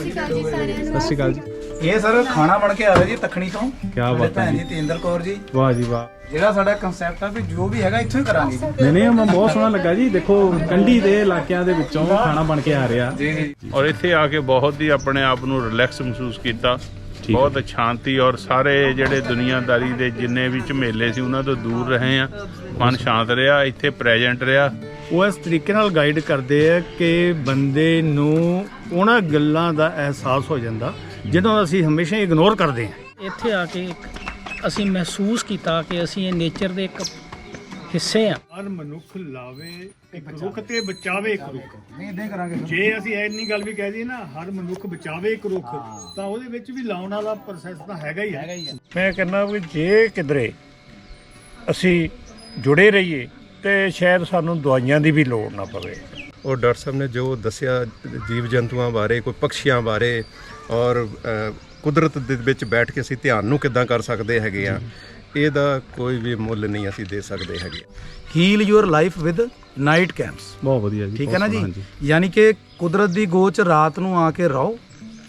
ਸ਼੍ਰੀ ਅਕਾਲ ਜੀ ਸਾਰਿਆਂ ਨੂੰ। ਸਤਿ ਸ਼੍ਰੀ ਅਕਾਲ ਜੀ। ਇਹ ਸਰ ਖਾਣਾ ਬਣ ਕੇ ਆ ਰਿਹਾ ਜੀ ਤਖਣੀ ਤੋਂ। ਕਿਆ ਬਾਤ ਹੈ ਭੈਣ ਜੀ। ਜੀ ਤੇਂਦਰ ਕੌਰ ਜੀ। ਵਾਹ ਜੀ ਵਾਹ। ਜਿਹੜਾ ਸਾਡਾ ਕਨਸੈਪਟ ਆ ਵੀ ਜੋ ਵੀ ਹੈਗਾ ਇੱਥੋਂ ਹੀ ਕਰਾਂਗੇ ਨਹੀਂ ਨਹੀਂ ਮੈਂ ਬਹੁਤ ਸੋਹਣਾ ਲੱਗਾ ਜੀ। ਦੇਖੋ ਕੰਢੀ ਦੇ ਇਲਾਕਿਆਂ ਦੇ ਵਿੱਚੋਂ ਖਾਣਾ ਬਣ ਕੇ ਆ ਰਿਹਾ। ਜੀ ਜੀ। ਔਰ ਇੱਥੇ ਆ ਕੇ ਬਹੁਤ ਹੀ ਆਪਣੇ ਆਪ ਨੂੰ ਰਿਲੈਕਸ ਮਹਿਸੂਸ ਕੀਤਾ। ਹੈ। ਬਹੁਤ ਸ਼ਾਂਤੀ ਔਰ ਸਾਰੇ ਜਿਹੜੇ ਦੁਨੀਆਦਾਰੀ ਦੇ ਜਿੰਨੇ ਵੀ ਝਮੇਲੇ ਸੀ ਉਹਨਾਂ ਤੋਂ ਦੂਰ ਰਹੇ ਆ ਮਨ ਸ਼ਾਂਤ ਰਿਹਾ ਇੱਥੇ ਪ੍ਰੈਜ਼ੈਂਟ ਰਿਹਾ। ਉਹ ਇਸ ਤਰੀਕੇ ਨਾਲ ਗਾਈਡ ਕਰਦੇ ਆ ਕਿ ਬੰਦੇ ਨੂੰ ਉਹਨਾਂ ਗੱਲਾਂ ਦਾ ਅਹਿਸਾਸ ਹੋ ਜਾਂਦਾ ਜਿਹਨੂੰ ਅਸੀਂ ਹਮੇਸ਼ਾ ਇਗਨੋਰ ਕਰਦੇ ਹਾਂ। ਇੱਥੇ ਆ ਕੇ ਅਸੀਂ ਮਹਿਸੂਸ ਕੀਤਾ ਕਿ ਅਸੀਂ ਇਹ ਨੇਚਰ ਦੇ ਇੱਕ ਹਿੱਸੇ ਆ ਹਰ ਮਨੁੱਖ ਲਾਵੇ ਇੱਕ ਰੁੱਖ ਤੇ ਬਚਾਵੇ ਇੱਕ ਰੁੱਖ। ਨਹੀਂ ਇਦਾਂ ਕਰਾਂਗੇ। ਜੇ ਅਸੀਂ ਇੰਨੀ ਗੱਲ ਵੀ ਕਹਿ ਦਈਏ ਨਾ ਹਰ ਮਨੁੱਖ ਬਚਾਵੇ ਇੱਕ ਰੁੱਖ ਤਾਂ ਉਹਦੇ ਵਿੱਚ ਵੀ ਲਾਉਣ ਵਾਲਾ ਪ੍ਰੋਸੈਸ ਤਾਂ ਹੈਗਾ ਹੀ ਹੈ। ਮੈਂ ਕਹਿੰਦਾ ਵੀ ਜੇ ਕਿਧਰੇ ਅਸੀਂ ਜੁੜੇ ਰਹੀਏ ਤੇ ਸ਼ਾਇਦ ਸਾਨੂੰ ਦਵਾਈਆਂ ਦੀ ਵੀ ਲੋੜ ਨਾ ਪਵੇ। ਉਹ ਡਾਕਟਰ ਸਾਹਿਬ ਨੇ ਜੋ ਦੱਸਿਆ ਜੀਵ ਜੰਤੂਆਂ ਬਾਰੇ ਕੋਈ ਪੰਛੀਆਂ ਬਾਰੇ ਔਰ ਕੁਦਰਤ ਦੇ ਵਿੱਚ ਬੈਠ ਕੇ ਅਸੀਂ ਧਿਆਨ ਨੂੰ ਕਿੱਦਾਂ ਕਰ ਸਕਦੇ ਹੈਗੇ ਆ ਇਹਦਾ ਕੋਈ ਵੀ ਮੁੱਲ ਨਹੀਂ ਅਸੀਂ ਦੇ ਸਕਦੇ ਹੈਗੇ। Heal your life with night campus ਬਹੁਤ ਵਧੀਆ ਜੀ ਠੀਕ ਹੈ ਨਾ ਜੀ? ਯਾਨੀ ਕਿ ਕੁਦਰਤ ਦੀ ਗੋਚ ਰਾਤ ਨੂੰ ਆ ਕੇ ਰਹੋ।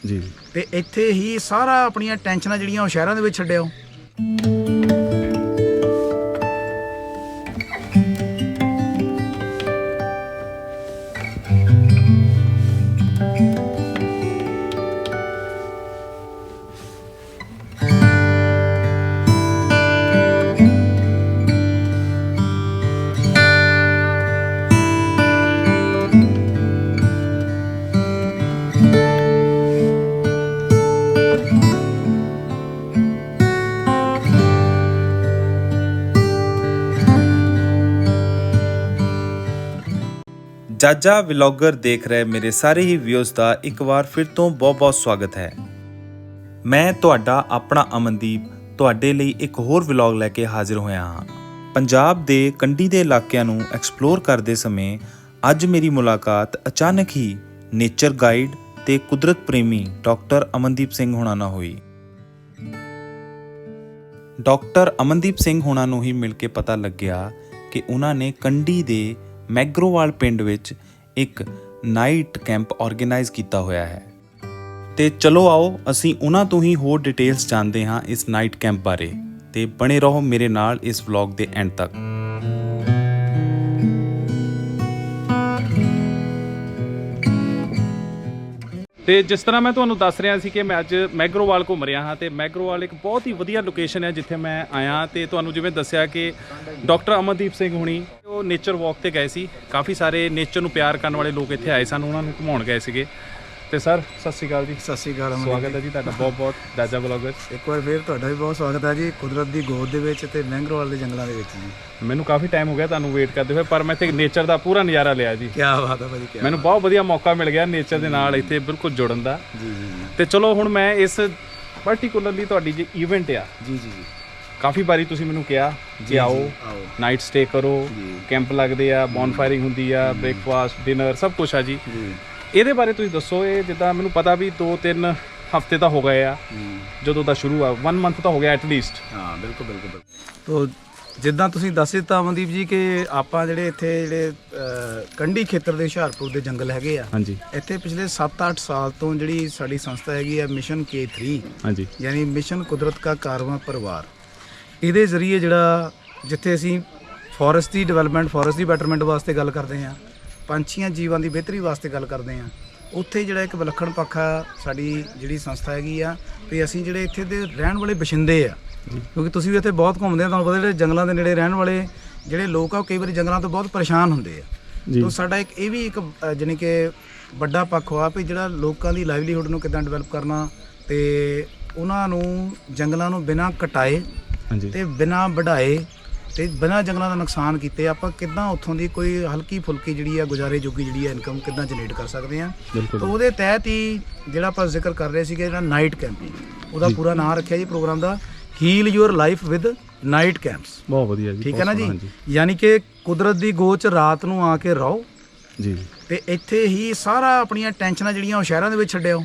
ਜੀ ਜੀ। ਤੇ ਇੱਥੇ ਹੀ ਸਾਰਾ ਆਪਣੀਆਂ ਟੈਨਸ਼ਨਾਂ ਜਿਹੜੀਆਂ ਉਹ ਸ਼ਹਿਰਾਂ ਦੇ ਵਿੱਚ ਛੱਡਿਓ। ਜਾਜਾ ਵਲੌਗਰ ਦੇਖ ਰਹੇ ਮੇਰੇ ਸਾਰੇ ਹੀ ਵਿਊਜ਼ ਦਾ ਇੱਕ ਵਾਰ ਫਿਰ ਤੋਂ ਬਹੁਤ-ਬਹੁਤ ਸਵਾਗਤ ਹੈ। ਮੈਂ ਤੁਹਾਡਾ ਆਪਣਾ ਅਮਨਦੀਪ ਤੁਹਾਡੇ ਲਈ ਇੱਕ ਹੋਰ ਵਲੌਗ ਲੈ ਕੇ ਹਾਜ਼ਰ ਹੋਇਆ ਹਾਂ। ਪੰਜਾਬ ਦੇ ਕੰਢੀ ਦੇ ਇਲਾਕਿਆਂ ਨੂੰ ਐਕਸਪਲੋਰ ਕਰਦੇ ਸਮੇਂ ਅੱਜ ਮੇਰੀ ਮੁਲਾਕਾਤ ਅਚਾਨਕ ਹੀ ਨੇਚਰ ਗਾਈਡ ਤੇ ਕੁਦਰਤ ਪ੍ਰੇਮੀ ਡਾਕਟਰ ਅਮਨਦੀਪ ਸਿੰਘ ਹੋਣਾ ਨਾਲ ਹੋਈ। ਡਾਕਟਰ ਅਮਨਦੀਪ ਸਿੰਘ ਹੋਣਾ ਨੂੰ ਹੀ ਮਿਲ ਕੇ ਪਤਾ ਲੱਗਿਆ ਕਿ ਉਹਨਾਂ ਨੇ ਕੰਢੀ ਦੇ ਮੈਗਰੋਵਾਲ ਪਿੰਡ ਵਿੱਚ ਇੱਕ ਨਾਈਟ ਕੈਂਪ ਆਰਗੇਨਾਈਜ਼ ਕੀਤਾ ਹੋਇਆ ਹੈ। ਤੇ ਚਲੋ ਆਓ, ਅਸੀਂ ਉਹਨਾਂ ਤੋਂ ਹੀ ਹੋਰ ਡਿਟੇਲਸ ਜਾਣਦੇ ਹਾਂ ਇਸ ਨਾਈਟ ਕੈਂਪ ਬਾਰੇ। ਤੇ ਬਣੇ ਰਹੋ ਮੇਰੇ ਨਾਲ ਇਸ ਵਲੌਗ ਦੇ ਐਂਡ ਤੱਕ। ਤੇ ਜਿਸ ਤਰ੍ਹਾਂ ਮੈਂ ਤੁਹਾਨੂੰ ਦੱਸ ਰਿਹਾ ਸੀ ਕਿ ਮੈਂ ਅੱਜ ਮੈਗਰੋਵਾਲ ਘੁੰਮ ਰਿਹਾ ਹਾਂ, ਤੇ ਮੈਗਰੋਵਾਲ ਇੱਕ ਬਹੁਤ ਹੀ ਵਧੀਆ ਲੋਕੇਸ਼ਨ ਹੈ ਜਿੱਥੇ ਮੈਂ ਆਇਆ। ਤੇ ਤੁਹਾਨੂੰ ਜਿਵੇਂ ਦੱਸਿਆ ਕਿ ਡਾਕਟਰ ਅਮਨਦੀਪ ਸਿੰਘ ਹੁਣੀ ਨੇਚਰ ਵਾਕ ਤੇ ਗਏ ਸੀ। ਕਾਫੀ ਸਾਰੇ ਨੇਚਰ ਨੂੰ ਪਿਆਰ ਕਰਨ ਵਾਲੇ ਲੋਕ ਇੱਥੇ ਆਏ ਸਨ ਉਹਨਾਂ ਨੂੰ ਘੁਮਾਉਣ ਗਏ ਸੀਗੇ। ਤੇ ਸਰ ਸਤਿ ਸ਼੍ਰੀ ਅਕਾਲ ਜੀ। ਸਤਿ ਸ਼੍ਰੀ ਅਕਾਲ ਅਮਨ ਸਵਾਗਤ ਹੈ ਜੀ ਤੁਹਾਡਾ ਬਹੁਤ ਬਹੁਤ ਦਾਜਾ ਬਲੌਗਰ ਇੱਕ ਵਾਰ ਫੇਰ ਤੁਹਾਡਾ ਵੀ ਬਹੁਤ ਸਵਾਗਤ ਹੈ ਜੀ ਕੁਦਰਤ ਦੀ ਗੋਦ ਦੇ ਵਿੱਚ ਤੇ ਮੈਂਗਰੋਵਾਲ ਦੇ ਜੰਗਲਾਂ ਦੇ ਵਿੱਚ ਜੀ। ਮੈਨੂੰ ਕਾਫੀ ਟਾਈਮ ਹੋ ਗਿਆ ਤੁਹਾਨੂੰ ਵੇਟ ਕਰਦੇ ਹੋਏ ਪਰ ਮੈਂ ਇੱਥੇ ਨੇਚਰ ਦਾ ਪੂਰਾ ਨਜ਼ਾਰਾ ਲਿਆ ਜੀ। ਕੀ ਬਾਤ ਹੈ ਭਾਜੀ ਕੀ ਮੈਨੂੰ ਬਹੁਤ ਵਧੀਆ ਮੌਕਾ ਮਿਲ ਗਿਆ ਨੇਚਰ ਦੇ ਨਾਲ ਇੱਥੇ ਬਿਲਕੁਲ ਜੁੜਨ ਦਾ। ਜੀ ਜੀ ਤੇ ਚਲੋ ਹੁਣ ਮੈਂ ਇਸ ਪਾਰਟਿਕੂਲਰਲੀ ਤੁਹਾਡੀ ਜੇ ਇਵੈਂਟ ਆ। ਜੀ ਜੀ ਜੀ। ਕਾਫੀ ਵਾਰੀ ਤੁਸੀਂ ਮੈਨੂੰ ਕਿਹਾ ਕਿ ਆਓ ਆਓ। ਨਾਈਟ ਸਟੇ ਕਰੋ ਜੀ। ਕੈਂਪ ਲੱਗਦੇ ਆ ਬੌਨਫਾਇਰਿੰਗ ਹੁੰਦੀ ਆ ਬ੍ਰੇਕਫਾਸਟ ਡਿਨਰ ਸਭ ਕੁਝ ਆ ਜੀ। ਜੀ। ਇਹਦੇ ਬਾਰੇ ਤੁਸੀਂ ਦੱਸੋ ਇਹ ਜਿੱਦਾਂ ਮੈਨੂੰ ਪਤਾ ਵੀ 2-3 ਹਫ਼ਤੇ ਤਾਂ ਹੋ ਗਏ ਆ ਜਦੋਂ ਦਾ ਸ਼ੁਰੂ ਆ 1 ਮੰਥ ਤਾਂ ਹੋ ਗਿਆ ਐਟ ਲੀਸਟ ਹਾਂ ਬਿਲਕੁਲ ਬਿਲਕੁਲ ਤੋ ਜਿੱਦਾਂ ਤੁਸੀਂ ਦੱਸ ਦਿੱਤਾ ਅਮਨਦੀਪ ਜੀ ਕਿ ਆਪਾਂ ਜਿਹੜੇ ਇੱਥੇ ਜਿਹੜੇ ਕੰਢੀ ਖੇਤਰ ਦੇ ਹੁਸ਼ਿਆਰਪੁਰ ਦੇ ਜੰਗਲ ਹੈਗੇ ਆ ਹਾਂਜੀ। ਇੱਥੇ ਪਿਛਲੇ 7-8 ਸਾਲ ਤੋਂ ਜਿਹੜੀ ਸਾਡੀ ਸੰਸਥਾ ਹੈਗੀ ਆ ਮਿਸ਼ਨ K3 ਹਾਂਜੀ। ਯਾਨੀ ਮਿਸ਼ਨ ਕੁਦਰਤ ਕਾ ਕਾਰਵਾਂ ਪਰਿਵਾਰ। ਇਹਦੇ ਜ਼ਰੀਏ ਜਿਹੜਾ ਜਿੱਥੇ ਅਸੀਂ ਫੋਰੈਸਟ ਦੀ ਡਿਵੈਲਪਮੈਂਟ ਫੋਰੈਸਟ ਦੀ ਬੈਟਰਮੈਂਟ ਵਾਸਤੇ ਗੱਲ ਕਰਦੇ ਹਾਂ ਪੰਛੀਆਂ ਜੀਵਾਂ ਦੀ ਬਿਹਤਰੀ ਵਾਸਤੇ ਗੱਲ ਕਰਦੇ ਹਾਂ ਉੱਥੇ ਜਿਹੜਾ ਇੱਕ ਵਿਲੱਖਣ ਪੱਖ ਆ ਸਾਡੀ ਜਿਹੜੀ ਸੰਸਥਾ ਹੈਗੀ ਆ ਵੀ ਅਸੀਂ ਜਿਹੜੇ ਇੱਥੇ ਦੇ ਰਹਿਣ ਵਾਲੇ ਬਸ਼ਿੰਦੇ ਆ ਕਿਉਂਕਿ ਤੁਸੀਂ ਵੀ ਇੱਥੇ ਬਹੁਤ ਘੁੰਮਦੇ ਆ ਤੁਹਾਨੂੰ ਪਤਾ ਜਿਹੜੇ ਜੰਗਲਾਂ ਦੇ ਨੇੜੇ ਰਹਿਣ ਵਾਲੇ ਜਿਹੜੇ ਲੋਕ ਆ ਉਹ ਕਈ ਵਾਰੀ ਜੰਗਲਾਂ ਤੋਂ ਬਹੁਤ ਪਰੇਸ਼ਾਨ ਹੁੰਦੇ ਆ। ਤੋਂ ਸਾਡਾ ਇੱਕ ਇਹ ਵੀ ਇੱਕ ਜਾਣੀ ਕਿ ਵੱਡਾ ਪੱਖ ਹੋਆ ਵੀ ਜਿਹੜਾ ਲੋਕਾਂ ਦੀ ਲਾਈਵਲੀਹੁੱਡ ਨੂੰ ਕਿਦਾਂ ਡਿਵੈਲਪ ਕਰਨਾ ਤੇ ਉਹਨਾਂ ਨੂੰ ਜੰਗਲਾਂ ਨੂੰ ਬਿਨਾਂ ਕਟਾਏ ਹਾਂਜੀ। ਤੇ ਬਿਨਾਂ ਵਢਾਏ ਤੇ ਬਿਨਾਂ ਜੰਗਲਾਂ ਦਾ ਨੁਕਸਾਨ ਕੀਤੇ ਆਪਾਂ ਕਿੱਦਾਂ ਉੱਥੋਂ ਦੀ ਕੋਈ ਹਲਕੀ ਫੁਲਕੀ ਜਿਹੜੀ ਆ ਗੁਜ਼ਾਰੇ ਜੋਗੀ ਜਿਹੜੀ ਆ ਇਨਕਮ ਕਿੱਦਾਂ ਜਨਰੇਟ ਕਰ ਸਕਦੇ ਆ? ਬਿਲਕੁਲ। ਤਾਂ ਉਹਦੇ ਤਹਿਤ ਹੀ ਜਿਹੜਾ ਆਪਾਂ ਜ਼ਿਕਰ ਕਰ ਰਹੇ ਸੀਗੇ ਜਿਹੜਾ ਨਾਈਟ ਕੈਂਪਿੰਗ ਉਹਦਾ ਪੂਰਾ ਨਾਮ ਰੱਖਿਆ ਜੀ program the heal your life with night campus ਬਹੁਤ ਵਧੀਆ ਜੀ ਠੀਕ ਹੈ ਬਹੁਤ ਨਾ ਸੋਹਣਾ, ਜੀ ਯਾਨੀ ਕਿ ਕੁਦਰਤ ਦੀ ਗੋਚ ਰਾਤ ਨੂੰ ਆ ਕੇ ਰਹੋ। ਜੀ ਜੀ। ਤੇ ਇੱਥੇ ਹੀ ਸਾਰਾ ਆਪਣੀਆਂ ਟੈਨਸ਼ਨਾਂ ਜਿਹੜੀਆਂ ਉਹ ਸ਼ਹਿਰਾਂ ਦੇ ਵਿੱਚ ਛੱਡਿਓ।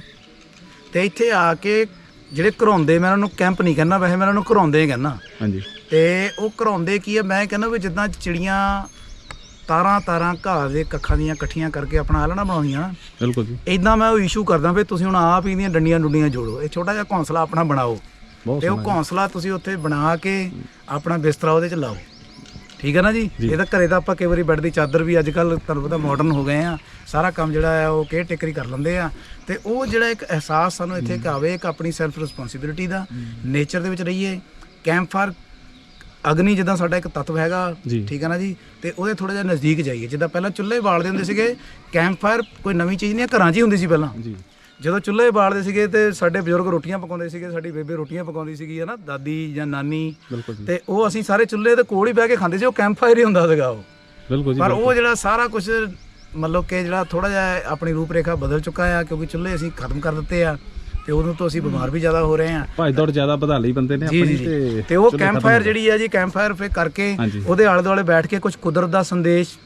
ਤੇ ਇੱਥੇ ਆ ਕੇ ਜਿਹੜੇ ਘਰਾਉਂਦੇ ਮੈਂ ਉਹਨਾਂ ਨੂੰ ਕੈਂਪ ਨਹੀਂ ਕਹਿੰਦਾ ਵੈਸੇ ਮੈਂ ਉਹਨਾਂ ਨੂੰ ਘਰਾਉਂਦੇ ਹੀ ਕਹਿੰਦਾ। ਹਾਂਜੀ। ਤੇ ਉਹ ਘਰਾਉਂਦੇ ਕੀ ਹੈ ਮੈਂ ਕਹਿੰਦਾ ਵੀ ਜਿੱਦਾਂ ਚਿੜੀਆਂ ਤਾਰਾਂ ਤਾਰਾਂ ਘਾਹ ਦੇ ਕੱਖਾਂ ਦੀਆਂ ਇਕੱਠੀਆਂ ਕਰਕੇ ਆਪਣਾ ਆਲਣਾ ਬਣਾਉਣੀਆਂ ਨਾ ਬਿਲਕੁਲ ਜੀ। ਇਦਾਂ ਮੈਂ ਉਹ ਇਸ਼ੂ ਕਰਦਾ ਵੀ ਤੁਸੀਂ ਹੁਣ ਆਪ ਇਹਦੀਆਂ ਡੰਡੀਆਂ ਡੁੰਡੀਆਂ ਜੋੜੋ ਇਹ ਛੋਟਾ ਜਿਹਾ ਘੌਂਸਲਾ ਆਪਣਾ ਬਣਾਓ। ਤੇ ਉਹ ਘੌਂਸਲਾ ਤੁਸੀਂ ਉੱਥੇ ਬਣਾ ਕੇ ਆਪਣਾ ਬਿਸਤਰਾ ਉਹਦੇ 'ਚ ਲਾਓ। ਠੀਕ ਹੈ ਨਾ ਜੀ? ਇਹ ਤਾਂ ਘਰੇ ਤਾਂ ਆਪਾਂ ਕਈ ਵਾਰੀ ਬੈੱਡ ਦੀ ਚਾਦਰ ਵੀ ਅੱਜ ਕੱਲ ਤੁਹਾਨੂੰ ਪਤਾ ਮਾਡਰਨ ਹੋ ਗਏ ਆ। ਸਾਰਾ ਕੰਮ ਜਿਹੜਾ ਆ ਉਹ ਕੇਅਰ ਟੇਕਰ ਕਰ ਲੈਂਦੇ ਆ। ਤੇ ਉਹ ਜਿਹੜਾ ਇੱਕ ਅਹਿਸਾਸ ਸਾਨੂੰ ਇੱਥੇ ਇੱਕ ਆਵੇ ਇੱਕ ਆਪਣੀ ਸੈਲਫ ਰਿਸਪੌਂਸਿਬਿਲਿਟੀ ਦਾ ਨੇਚਰ ਦੇ ਵਿੱਚ ਰਹੀਏ। ਕੈਂਪ ਫਾਇਰ ਅਗਨੀ ਜਿੱਦਾਂ ਸਾਡਾ ਇੱਕ ਤੱਤਵ ਹੈਗਾ। ਠੀਕ ਹੈ ਨਾ ਜੀ? ਤੇ ਉਹਦੇ ਥੋੜਾ ਜਿਹਾ ਨਜ਼ਦੀਕ ਜਾਈਏ। ਜਿੱਦਾਂ ਪਹਿਲਾਂ ਚੁੱਲ੍ਹੇ ਬਾਲਦੇ ਹੁੰਦੇ ਸੀਗੇ ਕੈਂਪ ਫਾਇਰ ਕੋਈ ਨਵੀਂ ਚੀਜ਼ ਨਹੀਂ ਹੈ, ਘਰਾਂ 'ਚ ਹੀ ਹੁੰਦੀ ਸੀ ਪਹਿਲਾਂ। ਜੀ। ਜਦੋਂ ਚੁੱਲ੍ਹੇ ਬਾਲਦੇ ਸੀਗੇ ਤੇ ਸਾਡੇ ਬਜ਼ੁਰਗ ਰੋਟੀਆਂ ਪਕਾਉਂਦੇ ਸੀਗੇ ਸਾਡੀ ਬੇਬੇ ਰੋਟੀਆਂ ਪਕਾਉਂਦੀ ਸੀਗੀ ਹੈ ਨਾ ਦਾਦੀ ਜਾਂ ਨਾਨੀ ਬਿਲਕੁਲ ਜੀ ਤੇ ਉਹ ਅਸੀਂ ਸਾਰੇ ਚੁੱਲ੍ਹੇ ਦੇ ਕੋਲ ਹੀ ਬਹਿ ਕੇ ਖਾਂਦੇ ਸੀ ਉਹ ਕੈਂਪ ਫਾਇਰ ਹੀ ਹੁੰਦਾ ਸੀਗਾ ਉਹ ਬਿਲਕੁਲ ਜੀ ਪਰ। ਉਹ ਜਿਹੜਾ ਸਾਰਾ ਕੁਝ ਮਤਲਬ ਕਿ ਜਿਹੜਾ ਥੋੜਾ ਜਿਹਾ ਆਪਣੀ ਰੂਪਰੇਖਾ ਬਦਲ ਚੁੱਕਾ ਆ ਕਿਉਂਕਿ ਚੁੱਲ੍ਹੇ ਅਸੀਂ ਖਤਮ ਕਰ ਦਿੱਤੇ ਆ ਤੇ ਉਦੋਂ ਤੋਂ ਅਸੀਂ ਬਿਮਾਰ ਵੀ ਜ਼ਿਆਦਾ ਹੋ ਰਹੇ ਆ ਭਾਈ ਦੌੜ ਜ਼ਿਆਦਾ ਵਧਾ ਲਈ ਬੰਦੇ ਨੇ ਆਪਣੀ ਜੀ। ਤੇ ਉਹ ਕੈਂਪ ਫਾਇਰ ਜਿਹੜੀ ਆ ਜੀ ਕੈਂਪ ਫਾਇਰ ਫੇ ਕਰਕੇ ਹਾਂਜੀ। ਉਹਦੇ ਆਲੇ ਦੁਆਲੇ ਬੈਠ ਕੇ ਕੁਝ ਕੁਦਰਤ ਦਾ ਸੰਦੇਸ਼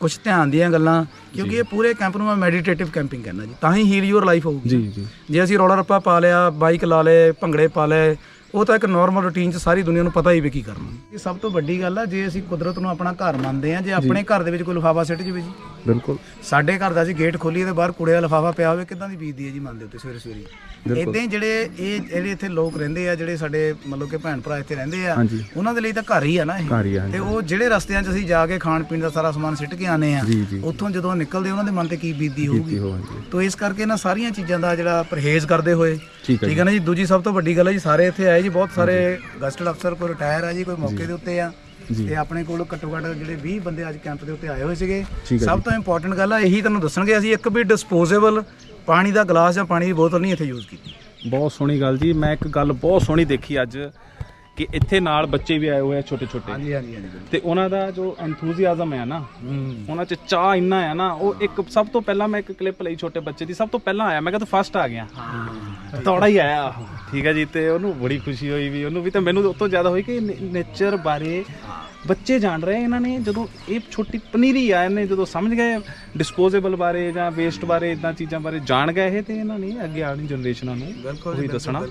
ਕੁਝ ਧਿਆਨ ਦੀਆਂ ਗੱਲਾਂ ਕਿਉਂਕਿ ਇਹ ਪੂਰੇ ਕੈਂਪ ਨੂੰ ਮੈਂ ਮੈਡੀਟੇਟਿਵ ਕੈਂਪਿੰਗ ਕਹਿੰਦਾ ਜੀ। ਤਾਂ ਹੀ ਹੀਲ ਯੂਰ ਲਾਈਫ ਹੋਊਗੀ। ਜੀ ਜੀ। ਜੇ ਅਸੀਂ ਰੌਲਾ ਰੱਪਾ ਪਾ ਲਿਆ ਬਾਈਕ ਲਾ ਲਏ ਭੰਗੜੇ ਪਾ ਲਏ ਉਹ ਤਾਂ ਇੱਕ ਨਾਰਮਲ ਰੁਟੀਨ 'ਚ ਸਾਰੀ ਦੁਨੀਆ ਨੂੰ ਪਤਾ ਹੀ ਵੀ ਕੀ ਕਰਨਾ। ਇਹ ਸਭ ਤੋਂ ਵੱਡੀ ਗੱਲ ਆ ਜੇ ਅਸੀਂ ਕੁਦਰਤ ਨੂੰ ਆਪਣਾ ਘਰ ਮੰਨਦੇ ਆ ਜੇ ਆਪਣੇ ਘਰ ਦੇ ਵਿੱਚ ਕੋਈ ਲਿਫਾਫਾ ਸਿੱਟ ਜਵੇ ਜੀ। ਬਿਲਕੁਲ। ਸਾਡੇ ਘਰ ਦਾ ਅਸੀਂ ਗੇਟ ਖੋਲੀਏ ਤੇ ਬਾਹਰ ਕੂੜੇ ਦਾ ਲਿਫਾਫਾ ਪਿਆ ਹੋਵੇ ਕਿਦਾਂ ਦੀ ਬੀਤਦੀ ਹੈ ਜੀ ਮੰਨਦੇ ਉੱਤੇ ਸਵੇਰੇ ਸਵੇਰੇ? ਇਦਾਂ ਜਿਹੜੇ ਇਹ ਜਿਹੜੇ ਇੱਥੇ ਲੋਕ ਰਹਿੰਦੇ ਆ ਜਿਹੜੇ ਸਾਡੇ ਮਤਲਬ ਕਿ ਭੈਣ ਭਰਾ ਇੱਥੇ ਰਹਿੰਦੇ ਆ। ਉਹਨਾਂ ਦੇ ਲਈ ਤਾਂ ਘਰ ਹੀ ਆ ਨਾ ਇਹ। ਤੇ ਉਹ ਜਿਹੜੇ ਰਸਤਿਆਂ 'ਚ ਅਸੀਂ ਜਾ ਕੇ ਖਾਣ ਪੀਣ ਦਾ ਸਾਰਾ ਸਮਾਨ ਸਿੱਟ ਕੇ ਆਨੇ ਆ ਜੀ, ਜੀ। ਉੱਥੋਂ ਜਦੋਂ ਨਿਕਲਦੇ ਉਹਨਾਂ ਦੇ ਮਨ ਤੇ ਕੀ ਬੀਤਦੀ ਕੀਤੀ ਹੋਊਗੀ? ਹੋ ਹਾਂਜੀ ਤੋ ਇਸ ਕਰਕੇ ਨਾ ਸਾਰੀਆਂ ਚੀਜ਼ਾਂ ਦਾ ਜਿਹੜਾ ਪਰਹੇਜ਼ ਕਰਦੇ ਹੋਏ ਠੀਕ ਹੈ ਠੀਕ ਹੈ ਨਾ ਜੀ? ਦੂਜੀ ਸਭ ਤੋਂ ਵੱਡੀ ਗੱਲ ਹੈ ਜੀ ਸਾਰੇ ਇੱਥੇ ਆਏ ਜੀ ਬਹੁਤ ਸਾਰੇ ਗਸਟਡ ਅਫਸਰ ਕੋਈ ਰਿਟਾਇਰ ਆ ਜੀ ਕੋਈ ਮੌਕੇ ਦੇ ਉੱਤੇ ਆ। ਜੀ। ਤੇ ਆਪਣੇ ਕੋਲ ਘੱਟੋ ਘੱਟ ਜਿਹੜੇ 20 ਬੰਦੇ ਅੱਜ ਕੈਂਪ ਦੇ ਉੱਤੇ ਆਏ ਹੋਏ ਸੀਗੇ। ਠੀਕ ਹੈ ਸਭ ਤੋਂ ਇੰਪੋਰਟੈਂਟ ਗੱਲ ਆ ਇਹੀ ਤੁਹਾਨੂੰ ਦੱਸਣਗੇ ਅਸੀਂ ਇੱਕ ਵੀ ਡਿਸਪੋਜ਼ੇਬਲ ਪਾਣੀ ਦਾ ਗਲਾਸ ਜਾਂ ਪਾਣੀ ਦੀ ਬੋਤਲ ਨਹੀਂ ਇੱਥੇ ਯੂਜ਼ ਕੀਤੀ। ਬਹੁਤ ਸੋਹਣੀ ਗੱਲ ਜੀ ਮੈਂ ਇੱਕ ਗੱਲ ਬਹੁਤ ਸੋਹਣੀ ਦੇਖੀ ਅੱਜ। ਕਿ ਇੱਥੇ ਨਾਲ ਬੱਚੇ ਵੀ ਆਏ ਹੋਏ ਆ ਛੋਟੇ ਛੋਟੇ। ਹਾਂਜੀ ਹਾਂਜੀ ਹਾਂਜੀ ਤੇ ਉਹਨਾਂ ਦਾ ਜੋ ਐਨਥੂਸੀਆਜ਼ਮ ਹੈ ਨਾ ਉਹਨਾਂ 'ਚ ਚਾਹ ਇੰਨਾ ਹੈ ਨਾ ਉਹ ਇੱਕ ਸਭ ਤੋਂ ਪਹਿਲਾਂ ਮੈਂ ਇੱਕ ਕਲਿੱਪ ਲਈ ਛੋਟੇ ਬੱਚੇ ਦੀ ਸਭ ਤੋਂ ਪਹਿਲਾਂ ਆਇਆ ਮੈਂ ਕਿਹਾ ਤੂੰ ਫਸਟ ਆ ਗਿਆ। ਦੌੜਾ ਹੀ ਆਇਆ। ਠੀਕ ਹੈ ਜੀ ਤੇ ਉਹਨੂੰ ਬੜੀ ਖੁਸ਼ੀ ਹੋਈ ਵੀ ਉਹਨੂੰ ਵੀ ਤੇ ਮੈਨੂੰ ਉਹ ਤੋਂ ਜ਼ਿਆਦਾ ਹੋਈ ਕਿ ਨੇਚਰ ਬਾਰੇ ਬੱਚੇ ਜਾਣ ਰਹੇ ਇਹਨਾਂ ਨੇ ਜਦੋਂ ਇਹ ਛੋਟੀ ਪਨੀਰੀ ਆ ਇਹਨੇ ਜਦੋਂ ਸਮਝ ਗਏ ਡਿਸਪੋਜ਼ੇਬਲ ਬਾਰੇ ਜਾਂ ਵੇਸਟ ਬਾਰੇ ਇਦਾਂ ਚੀਜ਼ਾਂ ਬਾਰੇ ਜਾਣ ਗਏ ਇਹ ਤੇ ਇਹਨਾਂ ਨੇ ਅੱਗੇ ਆਉਣੀ ਜਨਰੇਸ਼ਨਾਂ ਨੂੰ ਉਹੀ ਦੱਸਣਾ।